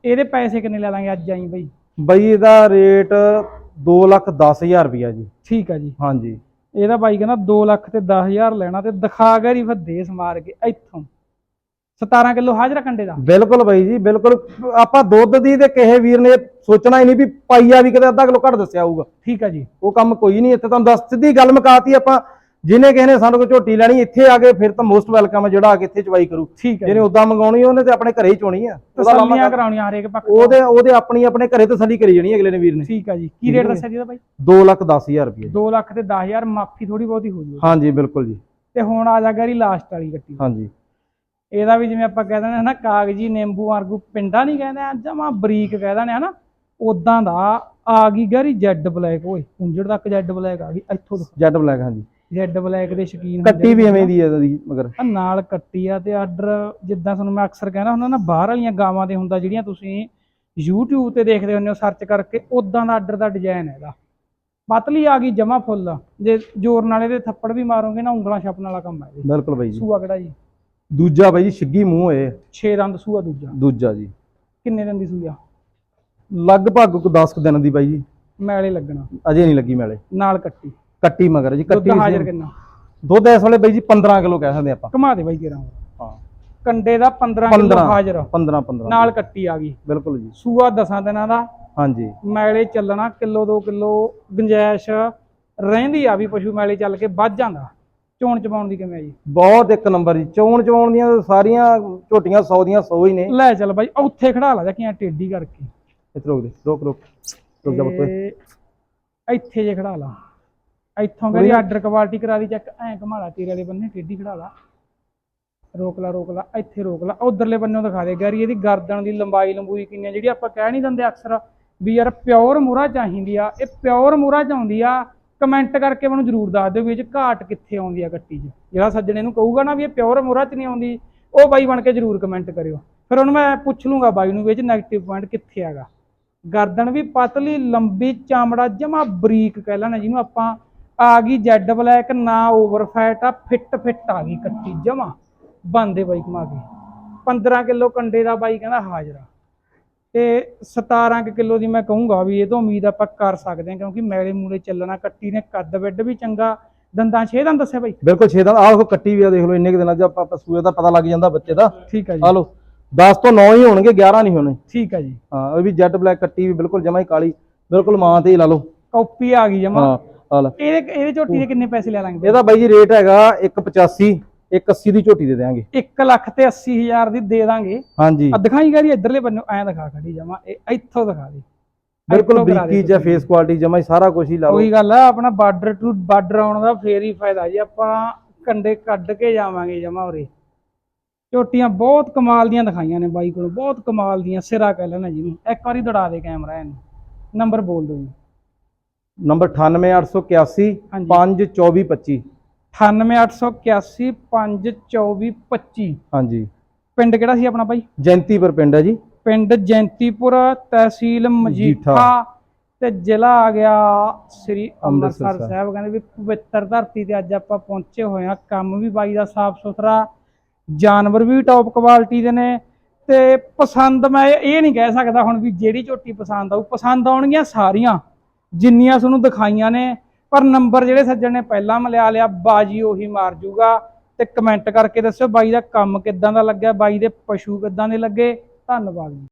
Speaker 1: ਇਹਦੇ ਪੈਸੇ ਕਿੰਨੇ ਲੈ ਲਾਂਗੇ ਅੱਜ ਆਈ ਬਾਈ?
Speaker 2: ਬਈ ਇਹਦਾ ਰੇਟ 2 ਲੱਖ 10000 ਰੁਪਿਆ ਜੀ।
Speaker 1: ਠੀਕ ਆ ਜੀ।
Speaker 2: ਹਾਂਜੀ।
Speaker 1: ਇਹਦਾ ਬਾਈ ਕਹਿੰਦਾ 2 ਲੱਖ ਤੇ 10000 ਲੈਣਾ ਤੇ ਦਿਖਾ ਗਿਆ ਹੀ ਫਿਰ ਦੇਸ ਮਾਰ ਕੇ ਇੱਥੋਂ। 17 ਕਿਲੋ ਹਾਜ਼ਰ ਕੰਡੇ ਦਾ।
Speaker 2: ਬਿਲਕੁਲ ਬਾਈ ਜੀ ਬਿਲਕੁਲ। ਆਪਾਂ ਦੁੱਧ ਦੀ ਤੇ ਕਿਸੇ ਵੀਰ ਨੇ ਸੋਚਣਾ ਹੀ ਨਹੀਂ ਵੀ ਪਾਈਆ ਵੀ ਕਿਤੇ ਅੱਧਾ ਕਿਲੋ ਘੱਟ ਦੱਸਿਆ ਹੋਊਗਾ।
Speaker 1: ਠੀਕ ਆ ਜੀ।
Speaker 2: ਉਹ ਕੰਮ ਕੋਈ ਨਹੀਂ ਇੱਥੇ ਤੁਹਾਨੂੰ ਦੱਸ ਸਿੱਧੀ ਗੱਲ ਮੁਕਾਤੀ ਆਪਾਂ ਜਿਹਨੇ ਕਿਸੇ ਨੇ ਸਾਨੂੰ ਕੋਈ ਝੋਟੀ ਲੈਣੀ ਇੱਥੇ ਆ ਕੇ ਫਿਰ ਤਾਂ ਮੋਸਟ ਵੈਲਕਮ ਹੈ ਜਿਹੜਾ ਆ ਕੇ ਇੱਥੇ ਚਵਾਈ ਕਰੂ।
Speaker 1: ਠੀਕ ਆ।
Speaker 2: ਜਿਹਨੇ ਉਦਾਂ ਮੰਗਾਉਣੀ ਉਹਨੇ ਤੇ ਆਪਣੇ ਘਰੇ ਹੀ ਚੋਣੀ ਆ।
Speaker 1: ਤਸੱਲੀਆਂ
Speaker 2: ਕਰ-
Speaker 1: ਕਰਾਉਣੀਆਂ ਹਰੇਕ ਪੱਖ।
Speaker 2: ਉਹਦੇ ਉਹਦੇ ਆਪਣੀ ਆਪਣੇ ਘਰੇ ਤਸੱਲੀ ਕਰੀ ਜਾਣੀ ਅਗਲੇ ਨੇ ਵੀਰ ਨੇ।
Speaker 1: ਠੀਕ ਆ ਜੀ। ਕੀ ਰੇਟ ਦੱਸਿਆ ਜੀ ਇਹਦਾ ਬਾਈ?
Speaker 2: 2 ਲੱਖ 10000 ਰੁਪਏ।
Speaker 1: 2 ਲੱਖ ਤੇ 10000 ਮਾਫੀ ਥੋੜੀ ਬਹੁਤੀ ਹੋ ਜੂ।
Speaker 2: ਹਾਂਜੀ ਬਿਲਕੁਲ ਜੀ।
Speaker 1: ਤੇ ਹੁਣ ਆ ਜਾ ਗਰੀ ਲਾਸਟ ਵਾਲੀ ਗੱਟੀ
Speaker 2: ਹਾਂਜੀ।
Speaker 1: ਇਹਦਾ ਵੀ ਜਿਵੇਂ ਆਪਾਂ ਕਹਿ ਦਿੰਦੇ ਹਨਾ ਕਾਗਜੀ ਨਿੰਬੂ ਵਾਂਗੂ ਪਿੰਡਾ ਨਹੀਂ ਕਹਿੰਦੇ ਆ ਜਮਾ ਬਰੀਕ ਕਹਿ ਦਿੰਦੇ ਹਨਾ ਉਦਾਂ ਦਾ ਆ ਗਈ ਗਰੀ ਜੈਡ ਬਲੈਕ ਓਏ ਪੁੰਜੜ ਤੱਕ ਜੈਡ ਬਲੈਕ ਆ ਗਈ ਇੱਥੋਂ
Speaker 2: ਜੈਡ ਬਲੈਕ ਹਾਂਜੀ।
Speaker 1: ਜੈਡ ਬਲੈਕ ਦੇ ਸ਼ਕੀਨ ਹੁੰਦੇ
Speaker 2: ਕੱਟੀ ਵੀ। ਐਵੇਂ ਦੀ ਹੈ ਇਹਦੀ ਮਗਰ।
Speaker 1: ਆਹ ਨਾਲ ਕੱਟੀ ਆ ਤੇ ਆਰਡਰ ਜਿੱਦਾਂ ਤੁਹਾਨੂੰ ਮੈਂ ਅਕਸਰ ਕਹਿੰਦਾ ਹੁੰਦਾ ਨਾ ਬਾਹਰ ਵਾਲੀਆਂ ਗਾਵਾਂ ਦੇ ਹੁੰਦਾ ਜਿਹੜੀਆਂ ਤੁਸੀਂ YouTube ਤੇ ਦੇਖਦੇ ਹੁੰਦੇ ਹੋ ਸਰਚ ਕਰਕੇ ਉਦਾਂ ਦਾ ਆਰਡਰ ਦਾ ਡਿਜ਼ਾਈਨ ਹੈ ਇਹਦਾ। ਪਤਲੀ ਆ ਗਈ ਜਮਾ ਫੁੱਲ। ਜੇ ਜ਼ੋਰ ਨਾਲ ਇਹਦੇ ਥੱਪੜ ਵੀ ਮਾਰੋਗੇ ਨਾ ਉਂਗਲਾਂ ਛਾਪਣ ਵਾਲਾ ਕੰਮ ਹੈ ਇਹ।
Speaker 2: ਬਿਲਕੁਲ ਬਾਈ ਜੀ।
Speaker 1: ਸੂਆ ਕਿਹੜਾ ਜੀ?
Speaker 2: ਦੂਜਾ ਬਾਈ ਜੀ ਛਿੱਗੀ ਮੂੰਹ ਹੋਏ
Speaker 1: 6 ਦੰਦ ਸੂਆ ਦੂਜਾ।
Speaker 2: ਦੂਜਾ ਜੀ।
Speaker 1: ਕਿੰਨੇ ਦਿਨ ਦੀ ਸੂਈ ਆ?
Speaker 2: ਲਗਭਗ ਕੋਈ 10 ਕੁ ਦਿਨ ਦੀ ਬਾਈ ਜੀ।
Speaker 1: ਮੈਲੇ ਲੱਗਣਾ।
Speaker 2: ਅਜੇ ਨਹੀਂ ਲੱਗੀ ਮੈਲੇ।
Speaker 1: ਨਾਲ ਕੱਟੀ।
Speaker 2: ਕੱਟੀ ਮਗਰ ਜੀ
Speaker 1: ਦੁੱਧ
Speaker 2: ਕੱਟੀ
Speaker 1: ਹਾਜ਼ਰ। ਕਿੰਨਾ?
Speaker 2: ਦੁੱਧ ਇਸ ਵੇਲੇ ਬਾਈ ਜੀ 15 ਕਿਲੋ ਕਹਿ ਸਕਦੇ ਆਪਾਂ।
Speaker 1: ਘੁਮਾ ਦੇ ਬਾਈ ਕਿਰਾਂ
Speaker 2: ਹਾਂ।
Speaker 1: ਕੰਡੇ ਦਾ 15 ਕਿਲੋ
Speaker 2: 15
Speaker 1: ਹਾਜ਼ਰ।
Speaker 2: 15 15
Speaker 1: ਨਾਲ ਕੱਟੀ ਆ ਗਈ।
Speaker 2: ਬਿਲਕੁਲ ਜੀ।
Speaker 1: ਸੂਆ ਦਸਾਂ ਦਿਨਾਂ ਦਾ।
Speaker 2: ਹਾਂਜੀ।
Speaker 1: ਮੈਲੇ ਚੱਲਣਾ ਕਿਲੋ 2 ਕਿਲੋ ਗੁੰਜਾਇਸ਼। ਰਹਿੰਦੀ ਆ ਵੀ ਪਸ਼ੂ ਮੈਲੇ ਚੱਲ ਕੇ ਵੱਧ ਜਾਂਦਾ। ਚੋਣ ਚਪਾਉਣ ਦੀ ਕਿਵੇਂ ਆ ਜੀ?
Speaker 2: ਬਹੁਤ ਇੱਕ ਨੰਬਰ ਜੀ। ਚੋਣ ਚਵਾਉਣ ਦੀਆਂ ਸਾਰੀਆਂ ਝੋਟੀਆਂ 100 ਦੀਆਂ 100 ਹੀ ਨੇ।
Speaker 1: ਲੈ ਚੱਲ ਬਾਈ ਉੱਥੇ ਖੜਾ ਲਾ ਜਾ ਕਿਆਂ ਟੇਢੀ ਕਰਕੇ।
Speaker 2: ਇੱਥੇ ਰੋਕ ਦੇ ਰੋਕ ਰੋਕ। ਰੁਕ ਜਾ ਪੁੱਤ।
Speaker 1: ਤੇ ਇੱਥੇ ਜੇ ਖੜਾ ਲਾ। ਇੱਥੋਂ ਕਰੀ ਆਰਡਰ ਕੁਆਲਿਟੀ ਕਰਾ ਦੀ ਚੈੱਕ ਐਂ ਘਮਾ ਲਾ ਤੇਰੇ ਵਾਲੇ ਬੰਨੇ ਟੇਢੀ ਖੜਾ ਲਾ। ਰੋਕ ਲਾ ਰੋਕ ਲਾ ਇੱਥੇ ਰੋਕ ਲਾ। ਉਧਰਲੇ ਬੰਨੋਂ ਦਿਖਾ ਦੇ। ਗੈਰੀ ਇਹਦੀ ਗਰਦਨ ਦੀ ਲੰਬਾਈ ਲੰਬੂਈ ਕਿੰਨੀ ਆ ਜਿਹੜੀ ਆਪਾਂ ਕਹਿ ਨਹੀਂ ਦਿੰਦੇ ਅਕਸਰ ਵੀ ਯਾਰ ਪਿਓਰ ਮੂਰਾ ਚਾਹੀਦੀ ਆ ਇਹ ਪਿਓਰ ਮੂਰਾ ਚਾਹੁੰਦੀ ਆ। ਕਮੈਂਟ ਕਰਕੇ ਮੈਨੂੰ ਜਰੂਰ ਦੱਸ ਦਿਓ ਵੀ ਇਹ ਚ ਘਾਟ ਕਿੱਥੇ ਆਉਂਦੀ ਆ ਕੱਟੀ 'ਚ। ਜਿਹੜਾ ਸੱਜਣੇ ਨੂੰ ਕਹੂਗਾ ਨਾ ਵੀ ਇਹ ਪਿਓਰ ਮੂਰਾ 'ਚ ਨਹੀਂ ਆਉਂਦੀ ਉਹ ਬਾਈ ਬਣ ਕੇ ਜਰੂਰ ਕਮੈਂਟ ਕਰਿਓ। ਫਿਰ ਉਹਨੂੰ ਮੈਂ ਪੁੱਛ ਲੂੰਗਾ ਬਾਈ ਨੂੰ ਵੀ ਇਹ ਚ 네ਗੇਟਿਵ ਪੁਆਇੰਟ ਕਿੱਥੇ ਹੈਗਾ। ਗਰਦਨ ਵੀ ਪਤਲੀ ਲੰਬੀ ਚਮੜਾ ਜਮਾ ਬਰੀਕ ਕਹਿ ਲੈਣਾ ਜਿਹਨੂੰ ਆਪਾਂ ਆ ਗਈ ਜੈਡ ਬਲੈਕ ਨਾ ਓਵਰ ਫੈਟ ਆ ਫਿੱਟ ਫਿੱਟ ਆ ਗਈ ਕੱਟੀ ਜਮਾ। ਬੰਦੇ ਬਾਈ ਕਮਾ ਕੇ। 15 ਕਿਲੋ ਕੰਡੇ ਦਾ ਬਾਈ ਕਹਿੰਦਾ ਹਾਜ਼ਰ। ਆ ਤੇ 17 ਕੁ ਕਿਲੋ ਦੀ ਮੈਂ ਕਹੂੰਗਾ ਵੀ ਇਹ ਤੋਂ ਉਮੀਦ ਆਪਾਂ ਕਰ ਸਕਦੇ ਹਾਂ ਕਿਉਂਕਿ ਮੈਲੇ ਮੂਲੇ ਚੱਲਣਾ ਕੱਟੀ ਨੇ ਕੱਦ ਵਿੱਡ ਵੀ ਚੰਗਾ। ਦੰਦਾਂ 6 ਦੰਦ ਦੱਸਿਆ ਬਾਈ?
Speaker 2: ਬਿਲਕੁਲ 6 ਦਾ ਆਹ ਕੱਟੀ ਵੀ ਆ ਦੇਖ ਲਓ ਇੰਨੇ ਕੁ ਦਿਨਾਂ 'ਚ ਆਪਾਂ ਸੂਏ ਦਾ ਪਤਾ ਲੱਗ ਜਾਂਦਾ ਬੱਚੇ ਦਾ।
Speaker 1: ਠੀਕ ਆ
Speaker 2: ਆ
Speaker 1: ਜੀ
Speaker 2: ਲਓ 10 ਤੋਂ 9 ਹੀ ਹੋਣਗੇ 11 ਨਹੀਂ ਹੋਣੇ।
Speaker 1: ਠੀਕ ਆ ਜੀ।
Speaker 2: ਹਾਂ ਉਹ ਵੀ ਜੈਟ ਬਲੈਕ ਕੱਟੀ ਵੀ ਬਿਲਕੁਲ ਜਮਾ ਹੀ ਕਾਲੀ। ਬਿਲਕੁਲ ਮਾਂ ਤੇ ਹੀ ਲਾ ਲਓ।
Speaker 1: ਕਾਪੀ ਆ ਗਈ ਜਮਾ।
Speaker 2: ਆ ਲੈ
Speaker 1: ਇਹਦੇ ਇਹਦੇ ਝੋਟੀ ਦੇ ਕਿੰਨੇ ਪੈਸੇ ਲੈ ਲਾਂਗੇ ਬਾਈ?
Speaker 2: ਇਹਦਾ ਬਾਈ ਜੀ ਰੇਟ ਹੈਗਾ 185 180 ਦੀ ਝੋਟੀ ਦੇ ਦੇਵਾਂਗੇ
Speaker 1: 1 ਲੱਖ ਤੇ 80 ਹਜ਼ਾਰ ਦੀ ਦੇ ਦਾਂਗੇ।
Speaker 2: ਹਾਂਜੀ।
Speaker 1: ਆ ਦਿਖਾਈ ਗਰੀ ਇਧਰਲੇ ਬੰਨੋਂ ਐਂ ਦਿਖਾ ਖੜੀ ਜਮਾ ਇਹ ਇੱਥੋਂ ਦਿਖਾ ਦੇ।
Speaker 2: ਬਿਲਕੁਲ
Speaker 1: ਇੱਥੋਂ ਕਰਾ ਦੇ
Speaker 2: ਬਰੀਕੀ ਜਾਂ ਫੇਸ ਕੁਆਲਿਟੀ ਜਮਾ ਹੀ ਸਾਰਾ ਕੁਝ ਹੀ ਲਾ ਲਓ।
Speaker 1: ਉਹੀ ਗੱਲ ਆ ਆਪਣਾ ਬਾਰਡਰ ਟੂ ਬਾਰਡਰ ਆਉਣ ਦਾ ਫੇਰ ਹੀ ਫਾਇਦਾ ਜੀ ਆਪਾਂ ਕੰਡੇ ਕੱਢ ਕੇ ਜਾਵਾਂਗੇ ਜਮਾ ਉਰੇ। ਝੋਟੀਆਂ ਬਹੁਤ ਕਮਾਲ ਦੀਆਂ ਦਿਖਾਈਆਂ ਨੇ ਬਾਈ ਕੋਲ ਬਹੁਤ ਕਮਾਲ ਦੀਆਂ ਸਿਰਾ ਕਹਿ ਲੈਣਾ ਜਿਹਨੂੰ ਇੱਕ ਵਾਰੀ ਦੜਾ ਦੇ ਕੈਮਰਾ ਇਹਨੂੰ। ਨੰਬਰ ਬੋਲ ਦਿਓ ਜੀ।
Speaker 2: ਨੰਬਰ 98881
Speaker 1: ਹਾਂਜੀ।
Speaker 2: 52425
Speaker 1: 98881 52425
Speaker 2: ਹਾਂਜੀ।
Speaker 1: ਪਿੰਡ ਕਿਹੜਾ ਸੀ ਆਪਣਾ ਬਾਈ?
Speaker 2: ਜੈਂਤੀਪੁਰ ਪਿੰਡ ਹੈ ਜੀ।
Speaker 1: ਪਿੰਡ ਜੈਂਤੀਪੁਰ ਤਹਿਸੀਲ
Speaker 2: ਮਜੀਠਾ।
Speaker 1: ਤੇ ਜ਼ਿਲ੍ਹਾ ਆ ਗਿਆ ਸ੍ਰੀ
Speaker 2: ਅੰਮ੍ਰਿਤਸਰ
Speaker 1: ਅੰਮ੍ਰਿਤਸਰ ਸਾਹਿਬ। ਕਹਿੰਦੇ ਵੀ ਪਵਿੱਤਰ ਧਰਤੀ ਤੇ ਅੱਜ ਆਪਾਂ ਪਹੁੰਚੇ ਹੋਏ ਆ ਕੰਮ ਵੀ ਬਾਈ ਦਾ ਸਾਫ਼ ਸੁਥਰਾ ਜਾਨਵਰ ਵੀ ਟੌਪ ਕੁਆਲਿਟੀ ਦੇ ਨੇ ਤੇ ਪਸੰਦ ਮੈਂ ਇਹ ਨਹੀਂ ਕਹਿ ਸਕਦਾ ਹੁਣ ਵੀ ਜਿਹੜੀ ਝੋਟੀ ਪਸੰਦ ਆਊ। ਪਸੰਦ ਆਉਣਗੀਆਂ ਸਾਰੀਆਂ। ਜਿੰਨੀਆਂ ਤੁਹਾਨੂੰ ਦਿਖਾਈਆਂ ਨੇ, ਪਰ ਨੰਬਰ ਜਿਹੜੇ ਸੱਜਣ ਨੇ ਪਹਿਲਾਂ ਮਿਲਿਆ ਲਿਆ, ਬਾਜੀ ਉਹੀ ਮਾਰ ਜੂਗਾ। ਤੇ ਕਮੈਂਟ ਕਰਕੇ ਦੱਸਿਓ ਬਾਈ ਦਾ ਕੰਮ ਕਿੱਦਾਂ ਦਾ ਲੱਗਿਆ, ਬਾਈ ਦੇ ਪਸ਼ੂ ਕਿੱਦਾਂ ਦੇ ਲੱਗੇ। ਧੰਨਵਾਦ ਜੀ।